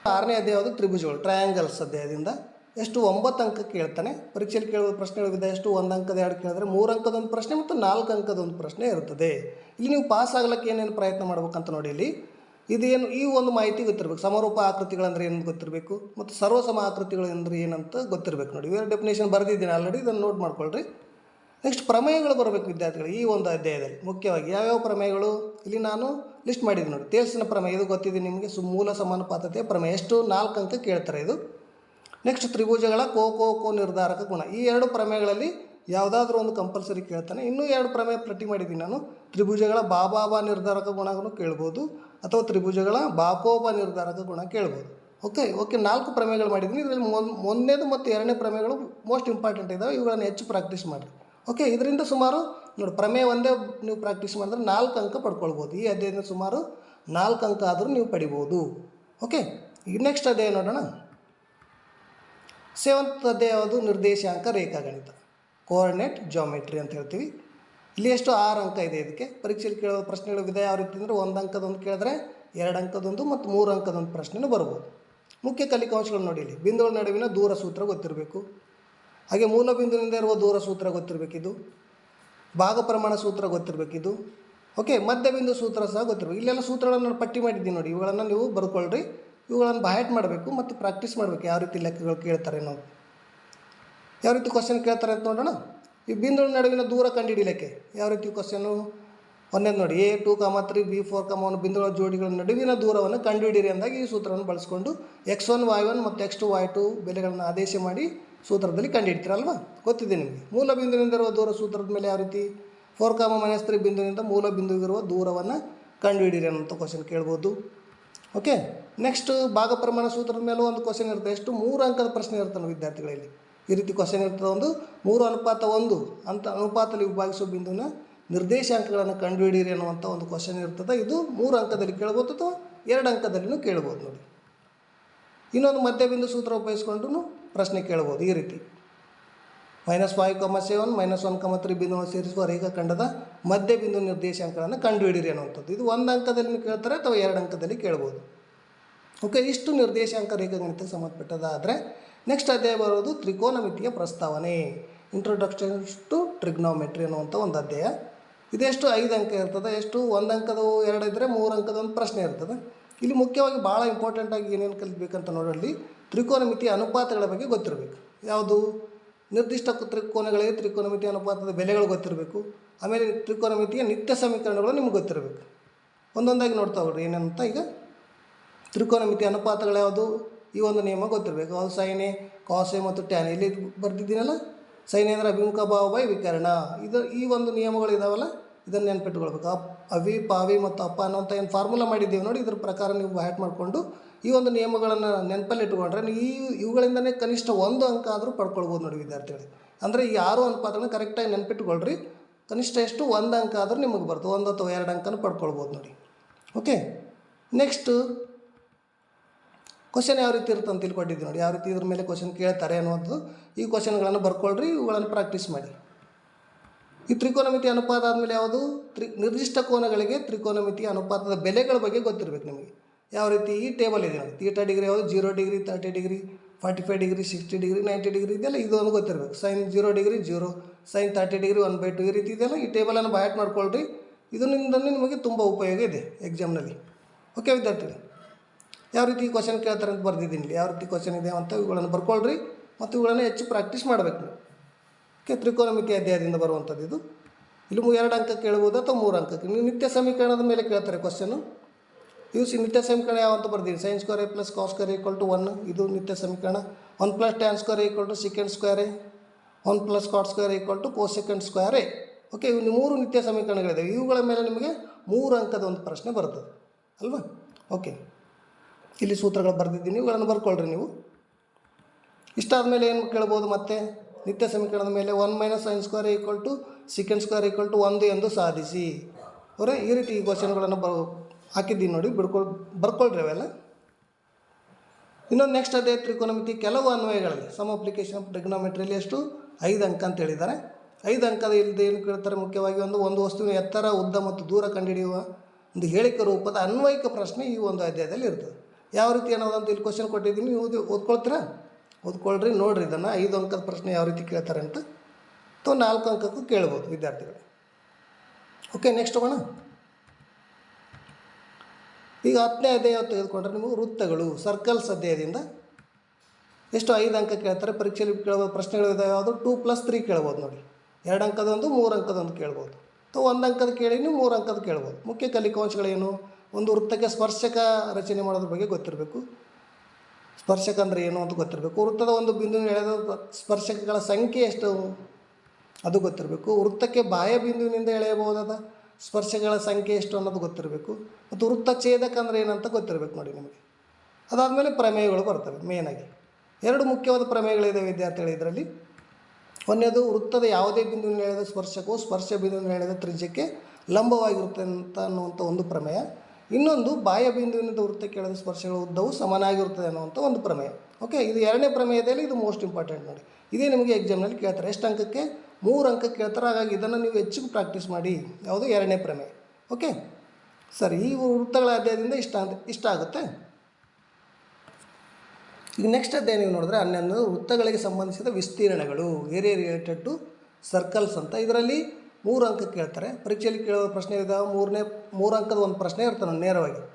ಆರನೇ ಅಧ್ಯಾಯ ಯಾವುದು ತ್ರಿಭುಜಗಳು ಟ್ರಯಾಂಗಲ್ಸ್ ಅಧ್ಯಾಯದಿಂದ. ಎಷ್ಟು ಒಂಬತ್ತು ಅಂಕ ಕೇಳ್ತಾನೆ. ಪರೀಕ್ಷೆಯಲ್ಲಿ ಕೇಳುವ ಪ್ರಶ್ನೆಗಳಿದೆ ಎಷ್ಟು ಒಂದು ಅಂಕದ ಎರಡು ಕೇಳಿದ್ರೆ ಮೂರು ಅಂಕದ ಒಂದು ಪ್ರಶ್ನೆ ಮತ್ತು ನಾಲ್ಕು ಅಂಕದ ಒಂದು ಪ್ರಶ್ನೆ ಇರ್ತದೆ ಇಲ್ಲಿ ನೀವು ಪಾಸ್ ಆಗ್ಲಿಕ್ಕೆ ಏನೇನು ಪ್ರಯತ್ನ ಮಾಡ್ಬೇಕಂತ ನೋಡಿ ಇಲ್ಲಿ. ಇದೇನು ಈ ಒಂದು ಮಾಹಿತಿ ಗೊತ್ತಿರಬೇಕು. ಸಮರೂಪ ಆಕೃತಿಗಳಂದ್ರೆ ಏನು ಗೊತ್ತಿರಬೇಕು? ಮತ್ತು ಸರ್ವಸಮ ಆಕೃತಿಗಳು ಅಂದರೆ ಏನಂತ ಗೊತ್ತಿರಬೇಕು ನೋಡಿ. ಇವೆರಡು ಡೆಫಿನೇಷನ್ ಬರೆದಿದ್ದೀನಿ ಆಲ್ರೆಡಿ ಇದನ್ನು ನೋಟ್ ಮಾಡ್ಕೊಳ್ರಿ. ನೆಕ್ಸ್ಟ್ ಪ್ರಮೇಯಗಳು ಬರಬೇಕು ವಿದ್ಯಾರ್ಥಿಗಳು ಈ ಒಂದು ಅಧ್ಯಾಯದಲ್ಲಿ. ಮುಖ್ಯವಾಗಿ ಯಾವ್ಯಾವ ಪ್ರಮೇಯಗಳು? ಇಲ್ಲಿ ನಾನು ಲಿಸ್ಟ್ ಮಾಡಿದ್ದೀನಿ ನೋಡಿ. ತೇಲ್ಸಿನ ಪ್ರಮೇಯ, ಇದು ಗೊತ್ತಿದೆ ನಿಮಗೆ? ಸು ಮೂಲ ಸಮಾನುಪಾತತೆಯ ಪ್ರಮೇಯ. ಎಷ್ಟು? ನಾಲ್ಕು ಅಂಕ ಕೇಳ್ತಾರೆ ಇದು. ನೆಕ್ಸ್ಟ್ ತ್ರಿಭುಜಗಳ ಕೋ ಕೋ ಕೋ ನಿರ್ಧಾರಕ ಗುಣ. ಈ ಎರಡು ಪ್ರಮೇಯಗಳಲ್ಲಿ ಯಾವುದಾದ್ರೂ ಒಂದು ಕಂಪಲ್ಸರಿ ಕೇಳ್ತಾನೆ. ಇನ್ನೂ ಎರಡು ಪ್ರಮೇಯ ಪ್ರತಿ ಮಾಡಿದ್ದೀನಿ ನಾನು. ತ್ರಿಭುಜಗಳ ಬಾಬಾಬಾ ನಿರ್ಧಾರಕ ಗುಣವನ್ನು ಕೇಳ್ಬೋದು, ಅಥವಾ ತ್ರಿಭುಜಗಳ ಬಾಕೋಬ ನಿರ್ಧಾರಕ ಗುಣ ಕೇಳ್ಬೋದು. ಓಕೆ ಓಕೆ ನಾಲ್ಕು ಪ್ರಮೇಯಗಳು ಮಾಡಿದ್ದೀನಿ. ಇದರಲ್ಲಿ ಒಂದನೇದು ಮತ್ತು ಎರಡನೇ ಪ್ರಮೇಯಗಳು ಮೋಸ್ಟ್ ಇಂಪಾರ್ಟೆಂಟ್ ಇದ್ದಾವೆ ಇವುಗಳನ್ನು ಹೆಚ್ಚು ಪ್ರಾಕ್ಟೀಸ್ ಮಾಡಿ ಓಕೆ ಇದರಿಂದ ಸುಮಾರು ನೋಡಿ, ಪ್ರಮೇಯ ಒಂದೇ ನೀವು ಪ್ರಾಕ್ಟೀಸ್ ಮಾಡಿದ್ರೆ ನಾಲ್ಕು ಅಂಕ ಪಡ್ಕೊಳ್ಬೋದು. ಈ ಅಧ್ಯಯನ ಸುಮಾರು ನಾಲ್ಕು ಅಂಕ ಆದರೂ ನೀವು ಪಡಿಬೋದು. ಓಕೆ ಈಗ ನೆಕ್ಸ್ಟ್ ಅಧ್ಯಯನ ನೋಡೋಣ. ಸೆವೆಂತ್ ಅಧ್ಯಾಯ ಯಾವುದು ನಿರ್ದೇಶಾಂಕ ರೇಖಾಗಣಿತ. ಕೋಆರ್ಡಿನೇಟ್ ಜಾಮೆಟ್ರಿ ಅಂತ ಹೇಳ್ತೀವಿ. ಇಲ್ಲಿ ಎಷ್ಟು ಆರು ಅಂಕ ಇದೆ ಇದಕ್ಕೆ? ಪರೀಕ್ಷೆಯಲ್ಲಿ ಕೇಳೋ ಪ್ರಶ್ನೆಗಳು ವಿಧ ಯಾವ ರೀತಿ ಅಂದರೆ ಒಂದು ಅಂಕದೊಂದು ಕೇಳಿದ್ರೆ ಎರಡು ಅಂಕದೊಂದು ಮತ್ತು ಮೂರು ಅಂಕದೊಂದು ಪ್ರಶ್ನೆನೂ ಬರ್ಬೋದು. ಮುಖ್ಯ ಕಲಿಕಾಂಶಗಳು ನೋಡಿ ಇಲ್ಲಿ. ಬಿಂದುಗಳ ನಡುವಿನ ದೂರ ಸೂತ್ರ ಗೊತ್ತಿರಬೇಕು. ಹಾಗೆ ಮೂಲ ಬಿಂದುವಿನಿಂದ ಇರುವ ದೂರ ಸೂತ್ರ ಗೊತ್ತಿರಬೇಕಿದು. ಭಾಗ ಪ್ರಮಾಣ ಸೂತ್ರ ಗೊತ್ತಿರಬೇಕಿದು. ಓಕೆ ಮಧ್ಯ ಬಿಂದು ಸೂತ್ರ ಸಹ ಗೊತ್ತಿರಬೇಕು. ಇಲ್ಲೆಲ್ಲ ಸೂತ್ರಗಳನ್ನು ನಾನು ಪಟ್ಟಿ ಮಾಡಿದ್ದೀನಿ ನೋಡಿ. ಇವುಗಳನ್ನು ನೀವು ಬರ್ಕೊಳ್ರಿ. ಇವುಗಳನ್ನು ಬಾಯಟ್ ಮಾಡಬೇಕು ಮತ್ತು ಪ್ರಾಕ್ಟೀಸ್ ಮಾಡಬೇಕು. ಯಾವ ರೀತಿ ಲೆಕ್ಕಗಳು ಕೇಳ್ತಾರೆ ನಾವು ಯಾವ ರೀತಿ ಕ್ವಶನ್ ಕೇಳ್ತಾರೆ ಅಂತ ನೋಡೋಣ. ಈ ಬಿಂದುಗಳ ನಡುವಿನ ದೂರ ಕಂಡುಹಿಡಿಯಲಿಕ್ಕೆ ಯಾವ ರೀತಿ ಕ್ವಶನು ಒಂದೇ ನೋಡಿ. A two comma three B four comma one ಬಿಂದುಗಳ ಜೋಡಿಗಳ ನಡುವಿನ ದೂರವನ್ನು ಕಂಡುಹಿಡಿಯಿರಿ ಅಂದಾಗ ಈ ಸೂತ್ರವನ್ನು ಬಳಸ್ಕೊಂಡು ಎಕ್ಸ್ ಒನ್ ವೈ ಒನ್ ಮತ್ತು ಎಕ್ಸ್ ಟು ವೈ ಟು ಬೆಲೆಗಳನ್ನು ಆದೇಶ ಮಾಡಿ ಸೂತ್ರದಲ್ಲಿ ಕಂಡುಹಿಡ್ತೀರಲ್ವಾ ಗೊತ್ತಿದೆ ನಿಮಗೆ. ಮೂಲ ಬಿಂದುವಿನಿಂದ ಇರುವ ದೂರ ಸೂತ್ರದ ಮೇಲೆ ಯಾವ ರೀತಿ? ಫೋರ್ ಕಾಮ ಮೈನಸ್ ತ್ರೀ ಬಿಂದುವಿನಿಂದ ಮೂಲ ಬಿಂದುವಿರುವ ದೂರವನ್ನು ಕಂಡುಹಿಡಿಯಿರಿ ಅನ್ನೋಂಥ ಕ್ವಶನ್ ಕೇಳ್ಬೋದು. ಓಕೆ ನೆಕ್ಸ್ಟ್ ಭಾಗ ಪ್ರಮಾಣ ಸೂತ್ರದ ಮೇಲೂ ಒಂದು ಕ್ವಶನ್ ಇರುತ್ತೆ. ಎಷ್ಟು? ಮೂರು ಅಂಕದ ಪ್ರಶ್ನೆ ಇರ್ತಾನೆ ವಿದ್ಯಾರ್ಥಿಗಳಲ್ಲಿ. ಈ ರೀತಿ ಕ್ವಶನ್ ಇರ್ತದೆ ಒಂದು, ಮೂರು ಅನುಪಾತ ಒಂದು ಅಂತ ಅನುಪಾತದಲ್ಲಿ ವಿಭಾಗಿಸುವ ಬಿಂದುವಿನ ನಿರ್ದೇಶಾಂಕಗಳನ್ನು ಕಂಡುಹಿಡಿಯಿರಿ ಅನ್ನುವಂಥ ಒಂದು ಕ್ವಶನ್ ಇರ್ತದೆ. ಇದು ಮೂರು ಅಂಕದಲ್ಲಿ ಕೇಳ್ಬೋದು ಅಥವಾ ಎರಡು ಅಂಕದಲ್ಲಿನೂ ಕೇಳ್ಬೋದು ನೋಡಿ. ಇನ್ನೊಂದು ಮಧ್ಯಬಿಂದು ಸೂತ್ರ ಉಪಯೋಗಿಸ್ಕೊಂಡು ಪ್ರಶ್ನೆ ಕೇಳ್ಬೋದು ಈ ರೀತಿ. Minus five comma seven minus one comma three ಬಿಂದುವನ್ನು ಸೇರಿಸುವ ರೇಖಾಖಂಡದ ಮಧ್ಯ ಬಿಂದು ನಿರ್ದೇಶಾಂಕಗಳನ್ನು ಕಂಡುಹಿಡಿಯಿರಿ ಅನ್ನುವಂಥದ್ದು. ಇದು ಒಂದು ಅಂಕದಲ್ಲಿ ಕೇಳ್ತಾರೆ ಅಥವಾ ಎರಡು ಅಂಕದಲ್ಲಿ ಕೇಳ್ಬೋದು. ಓಕೆ ಇಷ್ಟು ನಿರ್ದೇಶಾಂಕ ರೇಖಾಗಣಿತಕ್ಕೆ ಸಂಬಂಧಪಟ್ಟದಾದರೆ ನೆಕ್ಸ್ಟ್ ಅಧ್ಯಾಯ ಬರೋದು ತ್ರಿಕೋನಮಿತಿಯ ಪ್ರಸ್ತಾವನೆ. ಇಂಟ್ರೊಡಕ್ಷನ್ ಟು ಟ್ರಿಗ್ನೋಮೆಟ್ರಿ ಅನ್ನುವಂಥ ಒಂದು ಅಧ್ಯಾಯ. ಇದೆಷ್ಟು ಐದು ಅಂಕ ಇರ್ತದೆ, ಎಷ್ಟು ಒಂದು ಅಂಕದವು ಎರಡು ಇದ್ದರೆ ಮೂರು ಅಂಕದ ಒಂದು ಪ್ರಶ್ನೆ ಇರ್ತದೆ. ಇಲ್ಲಿ ಮುಖ್ಯವಾಗಿ ಭಾಳ ಇಂಪಾರ್ಟೆಂಟಾಗಿ ಏನೇನು ಕಲಿಬೇಕಂತ ನೋಡಲ್ಲಿ ತ್ರಿಕೋನಮಿತಿಯ ಅನುಪಾತಗಳ ಬಗ್ಗೆ ಗೊತ್ತಿರಬೇಕು. ಯಾವುದು? ನಿರ್ದಿಷ್ಟ ತ್ರಿಕೋನಗಳಿಗೆ ತ್ರಿಕೋನಮಿತಿ ಅನುಪಾತದ ಬೆಲೆಗಳು ಗೊತ್ತಿರಬೇಕು. ಆಮೇಲೆ ತ್ರಿಕೋನಮಿತಿಯ ನಿತ್ಯ ಸಮೀಕರಣಗಳು ನಿಮ್ಗೆ ಗೊತ್ತಿರಬೇಕು. ಒಂದೊಂದಾಗಿ ನೋಡ್ತಾ ಹೋಗ್ರಿ, ಏನಂತ ಈಗ? ತ್ರಿಕೋನಮಿತಿ ಅನುಪಾತಗಳು ಯಾವುದು? ಈ ಒಂದು ನಿಯಮ ಗೊತ್ತಿರಬೇಕು. ಅದು ಸೈನೆ ಕಾಸೆ ಮತ್ತು ಟ್ಯಾನ್ ಇಲ್ಲಿ ಬರ್ತಿದ್ದೀನಲ್ಲ ಸೈನೆ ಅಂದರೆ ಅಭಿಮುಖ ಭಾವ ಬೈ ವಿಕರಣ. ಇದು ಈ ಒಂದು ನಿಯಮಗಳು ಇದಾವಲ್ಲ? ಇದನ್ನು ನೆನ್ಪಿಟ್ಕೊಳ್ಬೇಕು. ಅಪ್ ಅವಿ, ಪಾವಿ ಮತ್ತು ಅಪ್ಪ ಅನ್ನೋಂಥ ಏನು ಫಾರ್ಮುಲಾ ಮಾಡಿದ್ದೀವಿ ನೋಡಿ, ಇದ್ರ ಪ್ರಕಾರ ನೀವು ಹ್ಯಾಟ್ ಮಾಡಿಕೊಂಡು ಈ ಒಂದು ನಿಯಮಗಳನ್ನು ನೆನಪಲ್ಲಿ ಇಟ್ಕೊಂಡ್ರೆ ನೀವು ಈ ಇವುಗಳಿಂದನೇ ಕನಿಷ್ಠ ಒಂದು ಅಂಕ ಆದರೂ ಪಡ್ಕೊಳ್ಬೋದು ನೋಡಿ ವಿದ್ಯಾರ್ಥಿಗಳು. ಅಂದರೆ ಈ ಆರು ಅನುಪಾತಗಳನ್ನ ಕರೆಕ್ಟಾಗಿ ನೆನಪಿಟ್ಟುಕೊಳ್ಳ್ರಿ ಕನಿಷ್ಠ ಎಷ್ಟು ಒಂದು ಅಂಕ ಆದರೂ ನಿಮಗೆ ಬರ್ತದೆ. ಒಂದು ಅಥವಾ ಎರಡು ಅಂಕನ ಪಡ್ಕೊಳ್ಬೋದು ನೋಡಿ. ಓಕೆ ನೆಕ್ಸ್ಟು ಕ್ವಶನ್ ಯಾವ ರೀತಿ ಇರುತ್ತೆ ಅಂತ ತಿಳ್ಕೊಂಡಿದ್ದೀವಿ ನೋಡಿ. ಯಾವ ರೀತಿ ಇದ್ರ ಮೇಲೆ ಕ್ವಶನ್ ಕೇಳ್ತಾರೆ ಅನ್ನೋದು ಈ ಕ್ವಶನ್ಗಳನ್ನು ಬರ್ಕೊಳ್ರಿ, ಇವುಗಳನ್ನು ಪ್ರಾಕ್ಟೀಸ್ ಮಾಡಿ. ಈ ತ್ರಿಕೋನಮಿತಿ ಅನುಪಾತ ಆದಮೇಲೆ ಯಾವುದು? ತ್ರಿ ನಿರ್ದಿಷ್ಟ ಕೋನಗಳಿಗೆ ತ್ರಿಕೋನಮಿತಿ ಅನುಪಾತದ ಬೆಲೆಗಳ ಬಗ್ಗೆ ಗೊತ್ತಿರಬೇಕು ನಿಮಗೆ. ಯಾವ ರೀತಿ ಈ ಟೇಬಲ್ ಇದೆ. ತೀಟ ಡಿಗ್ರಿ ಯಾವುದು? Zero degree thirty degree forty five degree sixty degree ninety degree ಇದೆಲ್ಲ ಇದು ಒಂದು ಗೊತ್ತಿರಬೇಕು. Sine zero degree zero sine thirty degree one by two ಈ ರೀತಿ ಇದೆಲ್ಲ ಈ ಟೇಬಲನ್ನು ಬ್ಯಾಟ್ ಮಾಡ್ಕೊಳ್ರಿ. ಇದರಿಂದ ನಿಮಗೆ ತುಂಬ ಉಪಯೋಗ ಇದೆ ಎಕ್ಸಾಮ್ನಲ್ಲಿ ಓಕೆ ವಿದ್ಯಾರ್ಥಿಗಳು. ಯಾವ ರೀತಿ ಕ್ವಶನ್ ಕೇಳ್ತಾರೆ ಅಂತ ಬರ್ದಿದ್ದೀನಿ ಯಾವ ರೀತಿ ಕ್ವಶನ್ ಇದೆ ಅಂತ ಇವುಗಳನ್ನು ಬರ್ಕೊಳ್ರಿ. ಮತ್ತು ಇವುಗಳನ್ನು ಹೆಚ್ಚು ಪ್ರಾಕ್ಟೀಸ್ ಮಾಡಬೇಕು ಓಕೆ ತ್ರಿಕೋನಮಿತಿ ಅಧ್ಯಾಯದಿಂದ ಬರುವಂಥದ್ದು ಇದು. ಇಲ್ಲಿ ಎರಡು ಅಂಕ ಕೇಳ್ಬೋದು ಅಥವಾ ಮೂರು ಅಂಕಕ್ಕೆ? ನೀವು ನಿತ್ಯ ಸಮೀಕರಣದ ಮೇಲೆ ಕೇಳ್ತಾರೆ ಕ್ವಶನು ಇವು ಸಿ ನಿತ್ಯ ಸಮೀಕರಣ ಯಾವಂತ ಬರ್ದೀನಿ sine square a plus cos square equal to one ಇದು ನಿತ್ಯ ಸಮೀಕರಣ. One plus tan square equal to second square a one plus cot square equal to co second square a okay ಇವು ಮೂರು ನಿತ್ಯ ಸಮೀಕರಣಗಳಿದೆ ಇವುಗಳ ಮೇಲೆ ನಿಮಗೆ ಮೂರು ಅಂಕದ ಒಂದು ಪ್ರಶ್ನೆ ಬರ್ತದೆ. ಅಲ್ವಾ? ಓಕೆ ಇಲ್ಲಿ ಸೂತ್ರಗಳು ಬರೆದಿದ್ದೀನಿ. ಇವುಗಳನ್ನು ಬರ್ಕೊಳ್ರಿ ನೀವು. ಇಷ್ಟಾದ ಮೇಲೆ ಏನು ಕೇಳ್ಬೋದು ಮತ್ತೆ? ನಿತ್ಯ ಸಮೀಕರಣದ ಮೇಲೆ one minus sine square equal to second square equal to ಒಂದು ಎಂದು ಸಾಧಿಸಿ. ಅವರೇ ಈ ರೀತಿ ಈ ಕ್ವಶನ್ಗಳನ್ನು ಬ ಹಾಕಿದ್ದೀನಿ ನೋಡಿ, ಬಿಡ್ಕೊಳ್ ಬರ್ಕೊಳ್ರಿ ಅವೆಲ್ಲ ಇನ್ನೊಂದು ನೆಕ್ಸ್ಟ್ ಅದೇ ತ್ರಿಕೋನಮಿತಿ, ಕೆಲವು ಅನ್ವಯಗಳಲ್ಲಿ ಸಮ್ ಅಪ್ಲಿಕೇಶನ್ ಆಫ್ ಟ್ರಿಗ್ನೋಮೆಟ್ರಿಯಲ್ಲಿ ಎಷ್ಟು? ಐದು ಅಂಕ ಅಂತ ಹೇಳಿದ್ದಾರೆ. ಐದು ಅಂಕದ ಇಲ್ಲದೆ ಏನು ಕೇಳ್ತಾರೆ ಮುಖ್ಯವಾಗಿ ಒಂದು ಒಂದು ವಸ್ತುವಿನ ಎತ್ತರ, ಉದ್ದ ಮತ್ತು ದೂರ ಕಂಡುಹಿಡಿಯುವ ಒಂದು ಹೇಳಿಕೆ ರೂಪದ ಅನ್ವಯಿಕ ಪ್ರಶ್ನೆ ಈ ಒಂದು ಅಧ್ಯಾಯದಲ್ಲಿ ಇರ್ತದೆ. ಯಾವ ರೀತಿ ಅನ್ನೋದಂತ ಇಲ್ಲಿ ಕ್ವಶನ್ ಕೊಟ್ಟಿದ್ದೀನಿ. ಓದಿ, ಓದ್ಕೊಳ್ತೀರಾ? ಓದ್ಕೊಳ್ರಿ, ನೋಡ್ರಿ ಇದನ್ನು. ಐದು ಅಂಕದ ಪ್ರಶ್ನೆ ಯಾವ ರೀತಿ ಕೇಳ್ತಾರೆ ಅಂತ. ಅಥವಾ ನಾಲ್ಕು ಅಂಕಕ್ಕೂ ಕೇಳ್ಬೋದು ವಿದ್ಯಾರ್ಥಿಗಳು. ಓಕೆ ನೆಕ್ಸ್ಟ್ ಹೋಗೋಣ. ಈಗ ಹತ್ತನೇ ಅಧ್ಯಾಯ ತೆಗೆದುಕೊಂಡ್ರೆ ನಿಮಗೆ ವೃತ್ತಗಳು ಸರ್ಕಲ್ಸ್ ಅಧ್ಯಾಯದಿಂದ ಎಷ್ಟು ಐದು ಅಂಕ ಕೇಳ್ತಾರೆ, ಪರೀಕ್ಷೆಯಲ್ಲಿ ಕೇಳ್ಬೋದು, ಪ್ರಶ್ನೆಗಳು ಯಾವುದು? ಟೂ ಪ್ಲಸ್ ತ್ರೀ ಕೇಳ್ಬೋದು ನೋಡಿ. ಎರಡು ಅಂಕದೊಂದು, ಮೂರು ಅಂಕದೊಂದು ಕೇಳ್ಬೋದು. ಅಥವಾ ಒಂದು ಅಂಕದ ಕೇಳಿ ನೀವು ಮೂರು ಅಂಕದ ಕೇಳ್ಬೋದು. ಮುಖ್ಯ ಕಲಿಕಾಂಶಗಳೇನು? ಒಂದು ವೃತ್ತಕ್ಕೆ ಸ್ಪರ್ಶಕ ರಚನೆ ಮಾಡೋದ್ರ ಬಗ್ಗೆ ಗೊತ್ತಿರಬೇಕು. ಸ್ಪರ್ಶಕ ಅಂದರೆ ಏನು ಅಂತ ಗೊತ್ತಿರಬೇಕು. ವೃತ್ತದ ಒಂದು ಬಿಂದು ಎಳೆದ ಸ್ಪರ್ಶಕಗಳ ಸಂಖ್ಯೆ ಎಷ್ಟು? ಅದು ಗೊತ್ತಿರಬೇಕು. ವೃತ್ತಕ್ಕೆ ಬಾಹ್ಯ ಬಿಂದುವಿನಿಂದ ಎಳೆಯಬಹುದಾದ? ಸ್ಪರ್ಶಗಳ ಸಂಖ್ಯೆ ಎಷ್ಟು ಅನ್ನೋದು ಗೊತ್ತಿರಬೇಕು. ಮತ್ತು ವೃತ್ತ ಛೇದಕ ಅಂದರೆ ಏನಂತ ಗೊತ್ತಿರಬೇಕು ನೋಡಿ ನಿಮಗೆ. ಅದಾದಮೇಲೆ ಪ್ರಮೇಯಗಳು ಬರ್ತವೆ ಮೇನಾಗಿ ಎರಡು ಮುಖ್ಯವಾದ ಪ್ರಮೇಯಗಳಿದೆ ವಿದ್ಯಾರ್ಥಿಗಳು ಇದರಲ್ಲಿ. ಒಂದನೇದು ವೃತ್ತದ ಯಾವುದೇ ಬಿಂದುವಿನ ಹೇಳಿದ ಸ್ಪರ್ಶಕ್ಕೂ ಸ್ಪರ್ಶ ಬಿಂದುವಿನ ಹೇಳಿದ ತ್ರಿಜ್ಯಕ್ಕೆ ಲಂಬವಾಗಿರುತ್ತೆ ಅಂತ ಅನ್ನುವಂಥ ಒಂದು ಪ್ರಮೇಯ. ಇನ್ನೊಂದು ಬಾಹ್ಯ ಬಿಂದುವಿನಿಂದ ವೃತ್ತಕ್ಕೆ ಎಳೆದ ಸ್ಪರ್ಶಗಳ ಉದ್ದವು ಸಮನಾಗಿರುತ್ತದೆ ಅನ್ನುವಂಥ ಒಂದು ಪ್ರಮೇಯ. ಓಕೆ, ಇದು ಎರಡನೇ ಪ್ರಮೇಯದಲ್ಲಿ ಇದು ಮೋಸ್ಟ್ ಇಂಪಾರ್ಟೆಂಟ್ ನೋಡಿ. ಇದೇ ನಿಮಗೆ ಎಕ್ಸಾಮ್ನಲ್ಲಿ ಕೇಳ್ತಾರೆ. ಎಷ್ಟು ಅಂಕಕ್ಕೆ? ಮೂರು ಅಂಕ ಕೇಳ್ತಾರೆ ಹಾಗಾಗಿ ಇದನ್ನು ನೀವು ಹೆಚ್ಚಿಗೆ ಪ್ರಾಕ್ಟೀಸ್ ಮಾಡಿ. ಯಾವುದು ಎರಡನೇ ಪ್ರಮೇಯ. ಓಕೆ ಸರಿ, ಈ ವೃತ್ತಗಳ ಅಧ್ಯಾಯದಿಂದ ಇಷ್ಟ ಅಂತ, ಇಷ್ಟ ಆಗುತ್ತೆ. ಈಗ ನೆಕ್ಸ್ಟ್ ಅಧ್ಯಾಯ ನೀವು ನೋಡಿದ್ರೆ ಹನ್ನೊಂದು ವೃತ್ತಗಳಿಗೆ ಸಂಬಂಧಿಸಿದ ವಿಸ್ತೀರ್ಣಗಳು ಏರಿಯಾ ರಿಲೇಟೆಡ್ ಟು ಸರ್ಕಲ್ಸ್ ಅಂತ. ಇದರಲ್ಲಿ ಮೂರು ಅಂಕ ಕೇಳ್ತಾರೆ. ಪರೀಕ್ಷೆಯಲ್ಲಿ ಕೇಳೋ ಪ್ರಶ್ನೆ ಇದಾವೆ, ಮೂರನೇ, ಮೂರು ಅಂಕದ ಒಂದು ಪ್ರಶ್ನೆ ಇರ್ತಾನೆ ನೇರವಾಗಿ.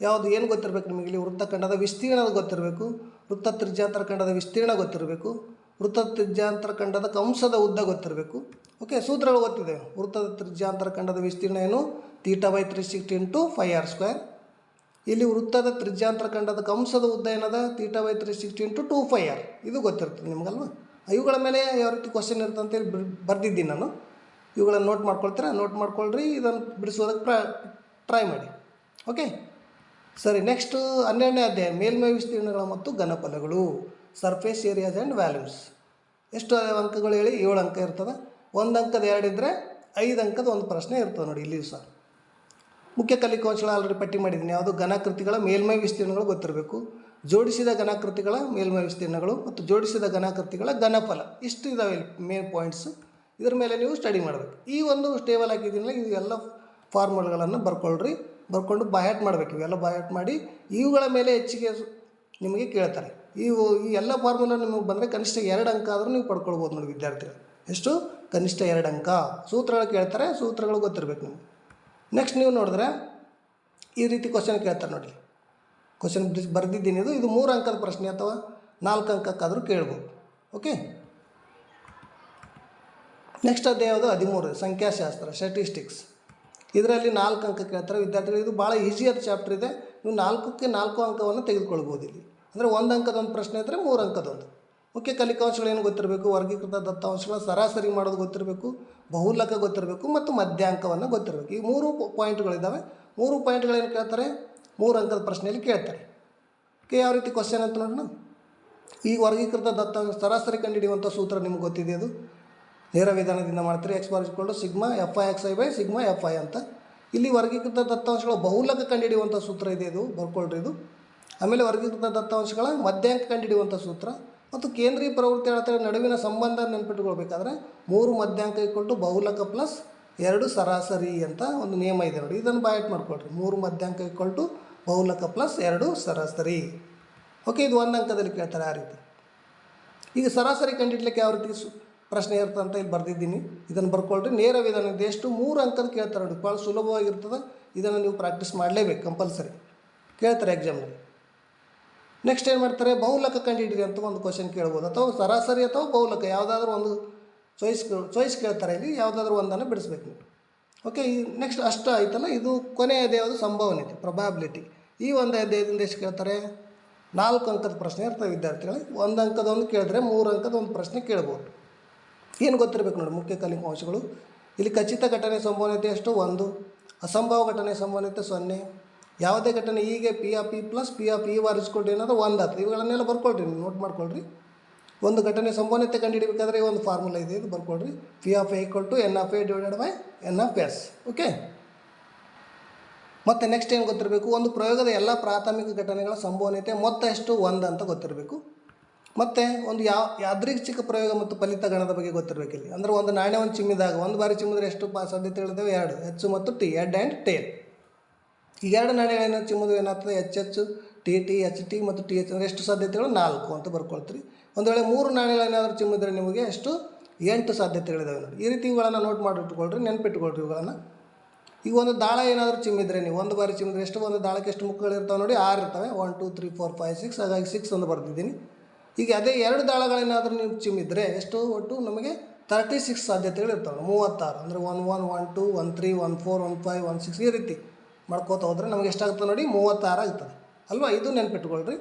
ಯಾವುದು, ಏನು ಗೊತ್ತಿರಬೇಕು ನಿಮಗೆ ಇಲ್ಲಿ? ವೃತ್ತಖಂಡದ ವಿಸ್ತೀರ್ಣದ ಗೊತ್ತಿರಬೇಕು. ವೃತ್ತ ತ್ರಿಜ್ಯಾಂತರ ಖಂಡದ ವಿಸ್ತೀರ್ಣ ಗೊತ್ತಿರಬೇಕು. ವೃತ್ತ ತ್ರಿಜ್ಯಾಂತರ ಖಂಡದ ಕಂಸದ ಉದ್ದ ಗೊತ್ತಿರಬೇಕು. ಓಕೆ ಸೂತ್ರಗಳು ಗೊತ್ತಿದೆ. ವೃತ್ತದ ತ್ರಿಜ್ಯಾಂತರ ಖಂಡದ ವಿಸ್ತೀರ್ಣ ಏನು? Theta by three sixty into pi r square. ಇಲ್ಲಿ ವೃತ್ತದ ತ್ರಿಜ್ಯಾಂತರ ಖಂಡದ ಕಂಸದ ಉದ್ದ ಏನದ? Theta by three sixty into two pi r. ಇದು ಗೊತ್ತಿರ್ತದೆ ನಿಮಗಲ್ವಾ? ಇವುಗಳ ಮೇಲೆ ಯಾವ ರೀತಿ ಕ್ವಶನ್ ಇರುತ್ತೆ ಅಂತೇಳಿ ಬರೆದಿದ್ದೀನಿ ನಾನು. ಇವುಗಳನ್ನು ನೋಟ್ ಮಾಡ್ಕೊಳ್ತೀರಾ? ನೋಟ್ ಮಾಡ್ಕೊಳ್ರಿ, ಇದನ್ನು ಬಿಡಿಸೋದಕ್ಕೆ ಪ್ರ ಟ್ರೈ ಮಾಡಿ. ಓಕೆ ಸರಿ ನೆಕ್ಸ್ಟು ಹನ್ನೆರಡನೇ ಅಧ್ಯಾಯ. ಮೇಲ್ಮೈ ವಿಸ್ತೀರ್ಣಗಳು ಮತ್ತು ಘನಫಲಗಳು. ಸರ್ಫೇಸ್ ಏರಿಯಾಸ್ ಆ್ಯಂಡ್ ವ್ಯಾಲ್ಯೂಸ್ ಎಷ್ಟು ಅಂಕಗಳು ಹೇಳಿ? ಏಳು ಅಂಕ ಇರ್ತದೆ. ಒಂದು ಅಂಕದ ಎರಡಿದ್ದರೆ ಐದು ಅಂಕದ ಒಂದು ಪ್ರಶ್ನೆ ಇರ್ತದೆ ನೋಡಿ ಇಲ್ಲಿಯೂ ಸಹ. ಮುಖ್ಯ ಕಲಿಕಾಂಶಗಳು ಆಲ್ರೆಡಿ ಪಟ್ಟಿ ಮಾಡಿದ್ದೀನಿ. ಯಾವುದು ಘನಾಕೃತಿಗಳ ಮೇಲ್ಮೈ ವಿಸ್ತೀರ್ಣಗಳು ಗೊತ್ತಿರಬೇಕು. ಜೋಡಿಸಿದ ಘನಾಕೃತಿಗಳ ಮೇಲ್ಮೈ ವಿಸ್ತೀರ್ಣಗಳು ಮತ್ತು ಜೋಡಿಸಿದ ಘನಕೃತಿಗಳ ಘನಫಲ. ಇಷ್ಟು ಇದಾವೆ ಇಲ್ಲಿ ಮೇನ್ ಪಾಯಿಂಟ್ಸ್ ಇದ್ರ ಮೇಲೆ ನೀವು ಸ್ಟಡಿ ಮಾಡಬೇಕು. ಈ ಒಂದು ಸ್ಟೇಬಲ್ ಹಾಕಿದ್ದೀನಲ್ಲ, ಇದು ಎಲ್ಲ ಫಾರ್ಮುಲಾಗಳನ್ನು ಬರ್ಕೊಳ್ರಿ. ಬರ್ಕೊಂಡು ಬಾಯಾಟ್ ಮಾಡಬೇಕು. ಇವೆಲ್ಲ ಬಾಯಾಟ್ ಮಾಡಿ ಇವುಗಳ ಮೇಲೆ ಹೆಚ್ಚಿಗೆ ನಿಮಗೆ ಕೇಳ್ತಾರೆ. ಇವು ಈ ಎಲ್ಲ ಫಾರ್ಮುಲಾ ನಿಮಗೆ ಬಂದರೆ ಕನಿಷ್ಠ ಎರಡು ಅಂಕ ಆದರೂ ನೀವು ಪಡ್ಕೊಳ್ಬೋದು ನೋಡಿ ವಿದ್ಯಾರ್ಥಿಗಳು. ಎಷ್ಟು? ಕನಿಷ್ಠ ಎರಡು ಅಂಕ. ಸೂತ್ರಗಳು ಕೇಳ್ತಾರೆ, ಸೂತ್ರಗಳು ಗೊತ್ತಿರಬೇಕು ನಿಮಗೆ. ನೆಕ್ಸ್ಟ್ ನೀವು ನೋಡಿದ್ರೆ ಈ ರೀತಿ ಕ್ವಶನ್ ಕೇಳ್ತಾರೆ ನೋಡಿ. ಕ್ವಶನ್ ಬರೆದಿದ್ದೀನಿ ಇದು ಇದು ಮೂರು ಅಂಕದ ಪ್ರಶ್ನೆ ಅಥವಾ ನಾಲ್ಕು ಅಂಕಕ್ಕಾದರೂ ಕೇಳ್ಬೋದು. ಓಕೆ ನೆಕ್ಸ್ಟ್ ಅದೇ ಯಾವುದು ಹದಿಮೂರು, ಸಂಖ್ಯಾಶಾಸ್ತ್ರ ಸ್ಟ್ಯಾಟಿಸ್ಟಿಕ್ಸ್ ಇದರಲ್ಲಿ ನಾಲ್ಕು ಅಂಕ ಕೇಳ್ತಾರೆ ವಿದ್ಯಾರ್ಥಿಗಳು. ಇದು ಭಾಳ ಈಸಿಯಾದ ಚಾಪ್ಟರ್ ಇದೆ. ನೀವು ನಾಲ್ಕಕ್ಕೆ ನಾಲ್ಕು ಅಂಕವನ್ನು ತೆಗೆದುಕೊಳ್ಬೋದು ಇಲ್ಲಿ. ಅಂದರೆ ಒಂದು ಅಂಕದ ಒಂದು ಪ್ರಶ್ನೆ ಇದ್ದರೆ ಮೂರು ಅಂಕದೊಂದು ಮುಖ್ಯ ಕಲಿಕಾಂಶಗಳೇನು ಗೊತ್ತಿರಬೇಕು? ವರ್ಗೀಕೃತ ದತ್ತಾಂಶಗಳ ಸರಾಸರಿ ಮಾಡೋದು ಗೊತ್ತಿರಬೇಕು, ಬಹುಲಕ ಗೊತ್ತಿರಬೇಕು ಮತ್ತು ಮಧ್ಯಾಂಕವನ್ನು ಗೊತ್ತಿರಬೇಕು. ಈ ಮೂರು ಪಾಯಿಂಟ್ಗಳಿದ್ದಾವೆ ಮೂರು ಪಾಯಿಂಟ್ಗಳೇನು ಕೇಳ್ತಾರೆ? ಮೂರು ಅಂಕದ ಪ್ರಶ್ನೆಯಲ್ಲಿ ಕೇಳ್ತಾರೆ. ಓಕೆ, ಯಾವ ರೀತಿ ಕ್ವಶನ್ ಅಂತ ನೋಡೋಣ. ಈ ವರ್ಗೀಕೃತ ದತ್ತಾಂಶ, ಸರಾಸರಿ ಕಂಡುಹಿಡಿಯುವಂಥ ಸೂತ್ರ ನಿಮ್ಗೆ ಗೊತ್ತಿದೆ ಅದು. ನೇರ ವಿಧಾನದಿಂದ ಮಾಡ್ತಾರೆ. ಎಕ್ಸ್ ಬಾರ್ ಇಸ್ಕೊಂಡು sigma f i x i by sigma f i ಅಂತ. ಇಲ್ಲಿ ವರ್ಗೀಕೃತ ದತ್ತಾಂಶಗಳ ಬಹುಲಕ ಕಂಡುಹಿಡಿಯುವಂಥ ಸೂತ್ರ ಇದೆ ಇದು. ಬರ್ಕೊಳ್ರಿ ಇದು. ಆಮೇಲೆ ವರ್ಗೀಕೃತ ದತ್ತಾಂಶಗಳ ಮಧ್ಯಾಂಕ ಕಂಡುಹಿಡಿಯುವಂಥ ಸೂತ್ರ ಮತ್ತು ಕೇಂದ್ರೀಯ ಪ್ರವೃತ್ತಿ ಅಳತೆಗಳ ನಡುವಿನ ಸಂಬಂಧ ನೆನ್ಪಿಟ್ಕೊಳ್ಬೇಕಾದ್ರೆ ಮೂರು ಮಧ್ಯಾಂಕ ಇಕ್ಕೊಟ್ಟು ಬಹುಲಕ ಪ್ಲಸ್ ಎರಡು ಸರಾಸರಿ ಅಂತ ಒಂದು ನಿಯಮ ಇದೆ ನೋಡಿ. ಇದನ್ನು ಬಾಯಟ್ ಮಾಡ್ಕೊಳ್ರಿ. ಮೂರು ಮಧ್ಯಾಂಕ ಇಕ್ಕೊಟ್ಟು ಬಹುಲಕ ಪ್ಲಸ್ ಎರಡು ಸರಾಸರಿ. ಓಕೆ ಇದು ಒಂದು ಅಂಕದಲ್ಲಿ ಕೇಳ್ತಾರೆ ಆ ರೀತಿ. ಈಗ ಸರಾಸರಿ ಕಂಡಿಡ್ಲಿಕ್ಕೆ ಯಾವ ರೀತಿ ಪ್ರಶ್ನೆ ಇರ್ತದೆ ಅಂತ ಇಲ್ಲಿ ಬರೆದಿದ್ದೀನಿ. ಇದನ್ನು ಬರ್ಕೊಳ್ರಿ. ನೇರ ವಿಧಾನ ಇದೆ. ಎಷ್ಟು ಮೂರು ಅಂಕದ ಕೇಳ್ತಾರೆ ನೋಡಿ. ಭಾಳ ಸುಲಭವಾಗಿರ್ತದೆ. ಇದನ್ನು ನೀವು ಪ್ರಾಕ್ಟೀಸ್ ಮಾಡಲೇಬೇಕು ಕಂಪಲ್ಸರಿ ಕೇಳ್ತಾರೆ ಎಕ್ಸಾಮ್ನಲ್ಲಿ ನೆಕ್ಸ್ಟ್ ಏನು ಮಾಡ್ತಾರೆ? ಬಹುಲಕ ಕಂಡುಹಿಡಿರಿ ಅಂತ ಒಂದು ಕ್ವಶನ್ ಕೇಳ್ಬೋದು. ಅಥವಾ ಸರಾಸರಿ ಅಥವಾ ಬಹುಲಕ, ಯಾವುದಾದ್ರೂ ಒಂದು ಚಾಯ್ಸ್ ಚಾಯ್ಸ್ ಕೇಳ್ತಾರೆ ಇಲ್ಲಿ, ಯಾವುದಾದ್ರೂ ಒಂದನ್ನು ಬಿಡಿಸ್ಬೇಕು. ನೀವು ಓಕೆ ಈ ನೆಕ್ಸ್ಟ್ ಅಷ್ಟು ಆಯ್ತಲ್ಲ, ಇದು ಕೊನೆಯ ಯಾವುದು ಸಂಭವನೀಯತೆ ಪ್ರೊಬಾಬಿಲಿಟಿ ಈ ಒಂದು ಅಧ್ಯಾಯದಿಂದ ಎಷ್ಟು ಕೇಳ್ತಾರೆ? ನಾಲ್ಕು ಅಂಕದ ಪ್ರಶ್ನೆ ಇರ್ತವೆ ವಿದ್ಯಾರ್ಥಿಗಳಿಗೆ. ಒಂದು ಅಂಕದ ಒಂದು ಕೇಳಿದ್ರೆ ಮೂರು ಅಂಕದ ಒಂದು ಪ್ರಶ್ನೆ ಕೇಳ್ಬೋದು. ಏನು ಗೊತ್ತಿರಬೇಕು ನೋಡಿ, ಮುಖ್ಯ ಕಲಿಕಾಂಶಗಳು ಇಲ್ಲಿ ಖಚಿತ ಘಟನೆ ಸಂಭವನೀಯತೆ ಎಷ್ಟು? ಒಂದು. ಅಸಂಭವ ಘಟನೆ ಸಂಭವನೀಯತೆ ಸೊನ್ನೆ. ಯಾವುದೇ ಘಟನೆ ಈಗ p of p plus p of e ಬಾರಿಸ್ಕೊಳ್ರಿ ಏನಾದ್ರು ಒಂದು ಹತ್ತು ಇವುಗಳನ್ನೆಲ್ಲ ಬರ್ಕೊಳ್ರಿ, ನೀವು ನೋಟ್ ಮಾಡ್ಕೊಳ್ರಿ. ಒಂದು ಘಟನೆ ಸಂಭವನೀಯತೆ ಕಂಡುಹಿಡಿಬೇಕಾದ್ರೆ ಈ ಒಂದು ಫಾರ್ಮುಲಾ ಇದೆ, ಇದು ಬರ್ಕೊಳ್ರಿ. ಪಿ ಆಫ್ ಎ ಕೊಟ್ಟು n of a divided by n of s okay ಮತ್ತು ನೆಕ್ಸ್ಟ್ ಏನು ಗೊತ್ತಿರಬೇಕು? ಒಂದು ಪ್ರಯೋಗದ ಎಲ್ಲ ಪ್ರಾಥಮಿಕ ಘಟನೆಗಳ ಸಂಭವನೀಯತೆ ಮೊತ್ತ ಎಷ್ಟು? ಒಂದು ಅಂತ ಗೊತ್ತಿರಬೇಕು. ಮತ್ತು ಒಂದು ಯಾವ ಯಾದೃಚ್ಛಿಕ ಪ್ರಯೋಗ ಮತ್ತು ಫಲಿತ ಗಣದ ಬಗ್ಗೆ ಗೊತ್ತಿರಬೇಕು ಇಲ್ಲಿ ಅಂದರೆ ಒಂದು ನಾಣ್ಯ ಒಂದು ಚಿಮ್ಮಿದಾಗ, ಒಂದು ಬಾರಿ ಚಿಮ್ಮಿದ್ರೆ ಎಷ್ಟು ಸಾಧ್ಯತೆಗಳಿದ್ದಾವೆ? ಎರಡು. ಹೆಚ್ಚು ಮತ್ತು ಟಿ ಎಡ್ ಆ್ಯಂಡ್ ಟೇಲ್ ಈ ಎರಡು ನಾಣ್ಯಗಳೇನು ಚಿಮ್ಮದು ಏನಾಗ್ತದೆ? H H T T H T ಮತ್ತು ಟಿ ಎಚ್ ಅಂದರೆ ಎಷ್ಟು ಸಾಧ್ಯತೆಗಳು? ನಾಲ್ಕು ಅಂತ ಬರ್ಕೊಳ್ತೀರಿ. ಒಂದು ವೇಳೆ ಮೂರು ನಾಣ್ಯಗಳೇನಾದರೂ ಚಿಮ್ಮಿದ್ರೆ ನಿಮಗೆ ಎಷ್ಟು? ಎಂಟು ಸಾಧ್ಯತೆಗಳಿದಾವೆ ನೋಡಿ. ಈ ರೀತಿ ಇವುಗಳನ್ನು ನೋಟ್ ಮಾಡಿಟ್ಕೊಳ್ರಿ ನೆನಪಿಟ್ಕೊಳ್ರಿ ಇವುಗಳನ್ನು. ಈಗ ಒಂದು ದಾಳ ಏನಾದರೂ ಚಿಮ್ಮಿದ್ರೆ ನೀವು, ಒಂದು ಬಾರಿ ಚಿಮ್ಮಿದ್ರೆ ಎಷ್ಟು, ಒಂದು ದಾಳಕ್ಕೆ ಎಷ್ಟು ಮುಖಗಳಿರ್ತಾವೆ ನೋಡಿ, ಆರು ಇರ್ತವೆ. One two three four five six ಹಾಗಾಗಿ ಸಿಕ್ಸ್ ಒಂದು ಬರ್ತಿದ್ದೀನಿ ಈಗ ಅದೇ ಎರಡು ದಾಳಗಳೇನಾದರೂ ನೀವು ಚಿಮ್ಮಿದ್ರೆ ಎಷ್ಟು ಒಟ್ಟು? ನಮಗೆ ತರ್ಟಿ ಸಿಕ್ಸ್ ಸಾಧ್ಯತೆಗಳು ಇರ್ತವೆ ಮೂವತ್ತಾರು ಅಂದರೆ one one one two one three one four one five one six ಈ ರೀತಿ. ಮಾಡ್ಕೋತಾ ಹೋದರೆ ನಮಗೆ ಎಷ್ಟಾಗುತ್ತೆ ನೋಡಿ ಮೂವತ್ತಾರು ಆಗ್ತದೆ ಅಲ್ವಾ? ಇದು ನೆನ್ಪಿಟ್ಕೊಳ್ರಿ.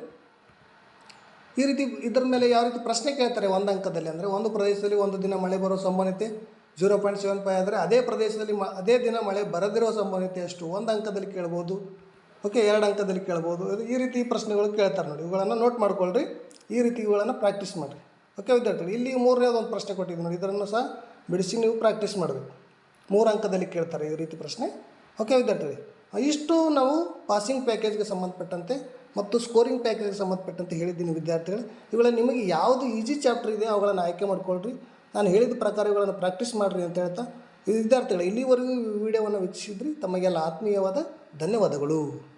ಈ ರೀತಿ ಇದ್ರ ಮೇಲೆ ಯಾವ ರೀತಿ ಪ್ರಶ್ನೆ ಕೇಳ್ತಾರೆ ಒಂದು ಅಂಕದಲ್ಲಿ ಅಂದರೆ ಒಂದು ಪ್ರದೇಶದಲ್ಲಿ ಒಂದು ದಿನ ಮಳೆ ಬರೋ ಸಂಭವನೀಯತೆ ಜೀರೋ ಪಾಯಿಂಟ್ ಸೆವೆನ್ ಫೈವ್ ಆದರೆ ಅದೇ ಪ್ರದೇಶದಲ್ಲಿ ಮ ಅದೇ ದಿನ ಮಳೆ ಬರದಿರೋ ಸಂಭವನೀಯತೆ ಎಷ್ಟು? ಒಂದು ಅಂಕದಲ್ಲಿ ಕೇಳ್ಬೋದು. ಓಕೆ, ಎರಡು ಅಂಕದಲ್ಲಿ ಕೇಳ್ಬೋದು. ಈ ರೀತಿ ಪ್ರಶ್ನೆಗಳು ಕೇಳ್ತಾರೆ ನೋಡಿ. ಇವುಗಳನ್ನು ನೋಟ್ ಮಾಡ್ಕೊಳ್ರಿ. ಈ ರೀತಿ ಇವುಗಳನ್ನು ಪ್ರಾಕ್ಟೀಸ್ ಮಾಡಿರಿ. ಓಕೆ, ವಿದ್ಯಾರ್ಥಿಗಳು, ಇಲ್ಲಿ ಮೂರನೇದು ಒಂದು ಪ್ರಶ್ನೆ ಕೊಟ್ಟಿದ್ದು ನೋಡಿ. ಇದನ್ನು ಸಹ ಬಿಡಿಸಿ ನೀವು ಪ್ರಾಕ್ಟೀಸ್ ಮಾಡಬೇಕು. ಮೂರು ಅಂಕದಲ್ಲಿ ಕೇಳ್ತಾರೆ ಈ ರೀತಿ ಪ್ರಶ್ನೆ. ಓಕೆ, ವಿದ್ಯಾರ್ಥಿಗಳು ಇಷ್ಟು ನಾವು ಪಾಸಿಂಗ್ ಪ್ಯಾಕೇಜ್ಗೆ ಸಂಬಂಧಪಟ್ಟಂತೆ ಮತ್ತು ಸ್ಕೋರಿಂಗ್ ಪ್ಯಾಕೇಜ್ಗೆ ಸಂಬಂಧಪಟ್ಟಂತೆ ಹೇಳಿದ್ದೀನಿ ವಿದ್ಯಾರ್ಥಿಗಳು. ಇವುಗಳ ನಿಮಗೆ ಯಾವುದು ಈಜಿ ಚಾಪ್ಟರ್ ಇದೆ ಅವುಗಳನ್ನು ಆಯ್ಕೆ ಮಾಡ್ಕೊಳ್ರಿ. ನಾನು ಹೇಳಿದ ಪ್ರಕಾರ ಇವುಗಳನ್ನು ಪ್ರಾಕ್ಟೀಸ್ ಮಾಡಿರಿ ಅಂತ ಹೇಳ್ತಾ. ವಿದ್ಯಾರ್ಥಿಗಳು, ಇಲ್ಲಿವರೆಗೂ ವಿಡಿಯೋವನ್ನು ವೀಕ್ಷಿಸಿದ್ರಿ. ತಮಗೆಲ್ಲ ಆತ್ಮೀಯವಾದ ಧನ್ಯವಾದಗಳು.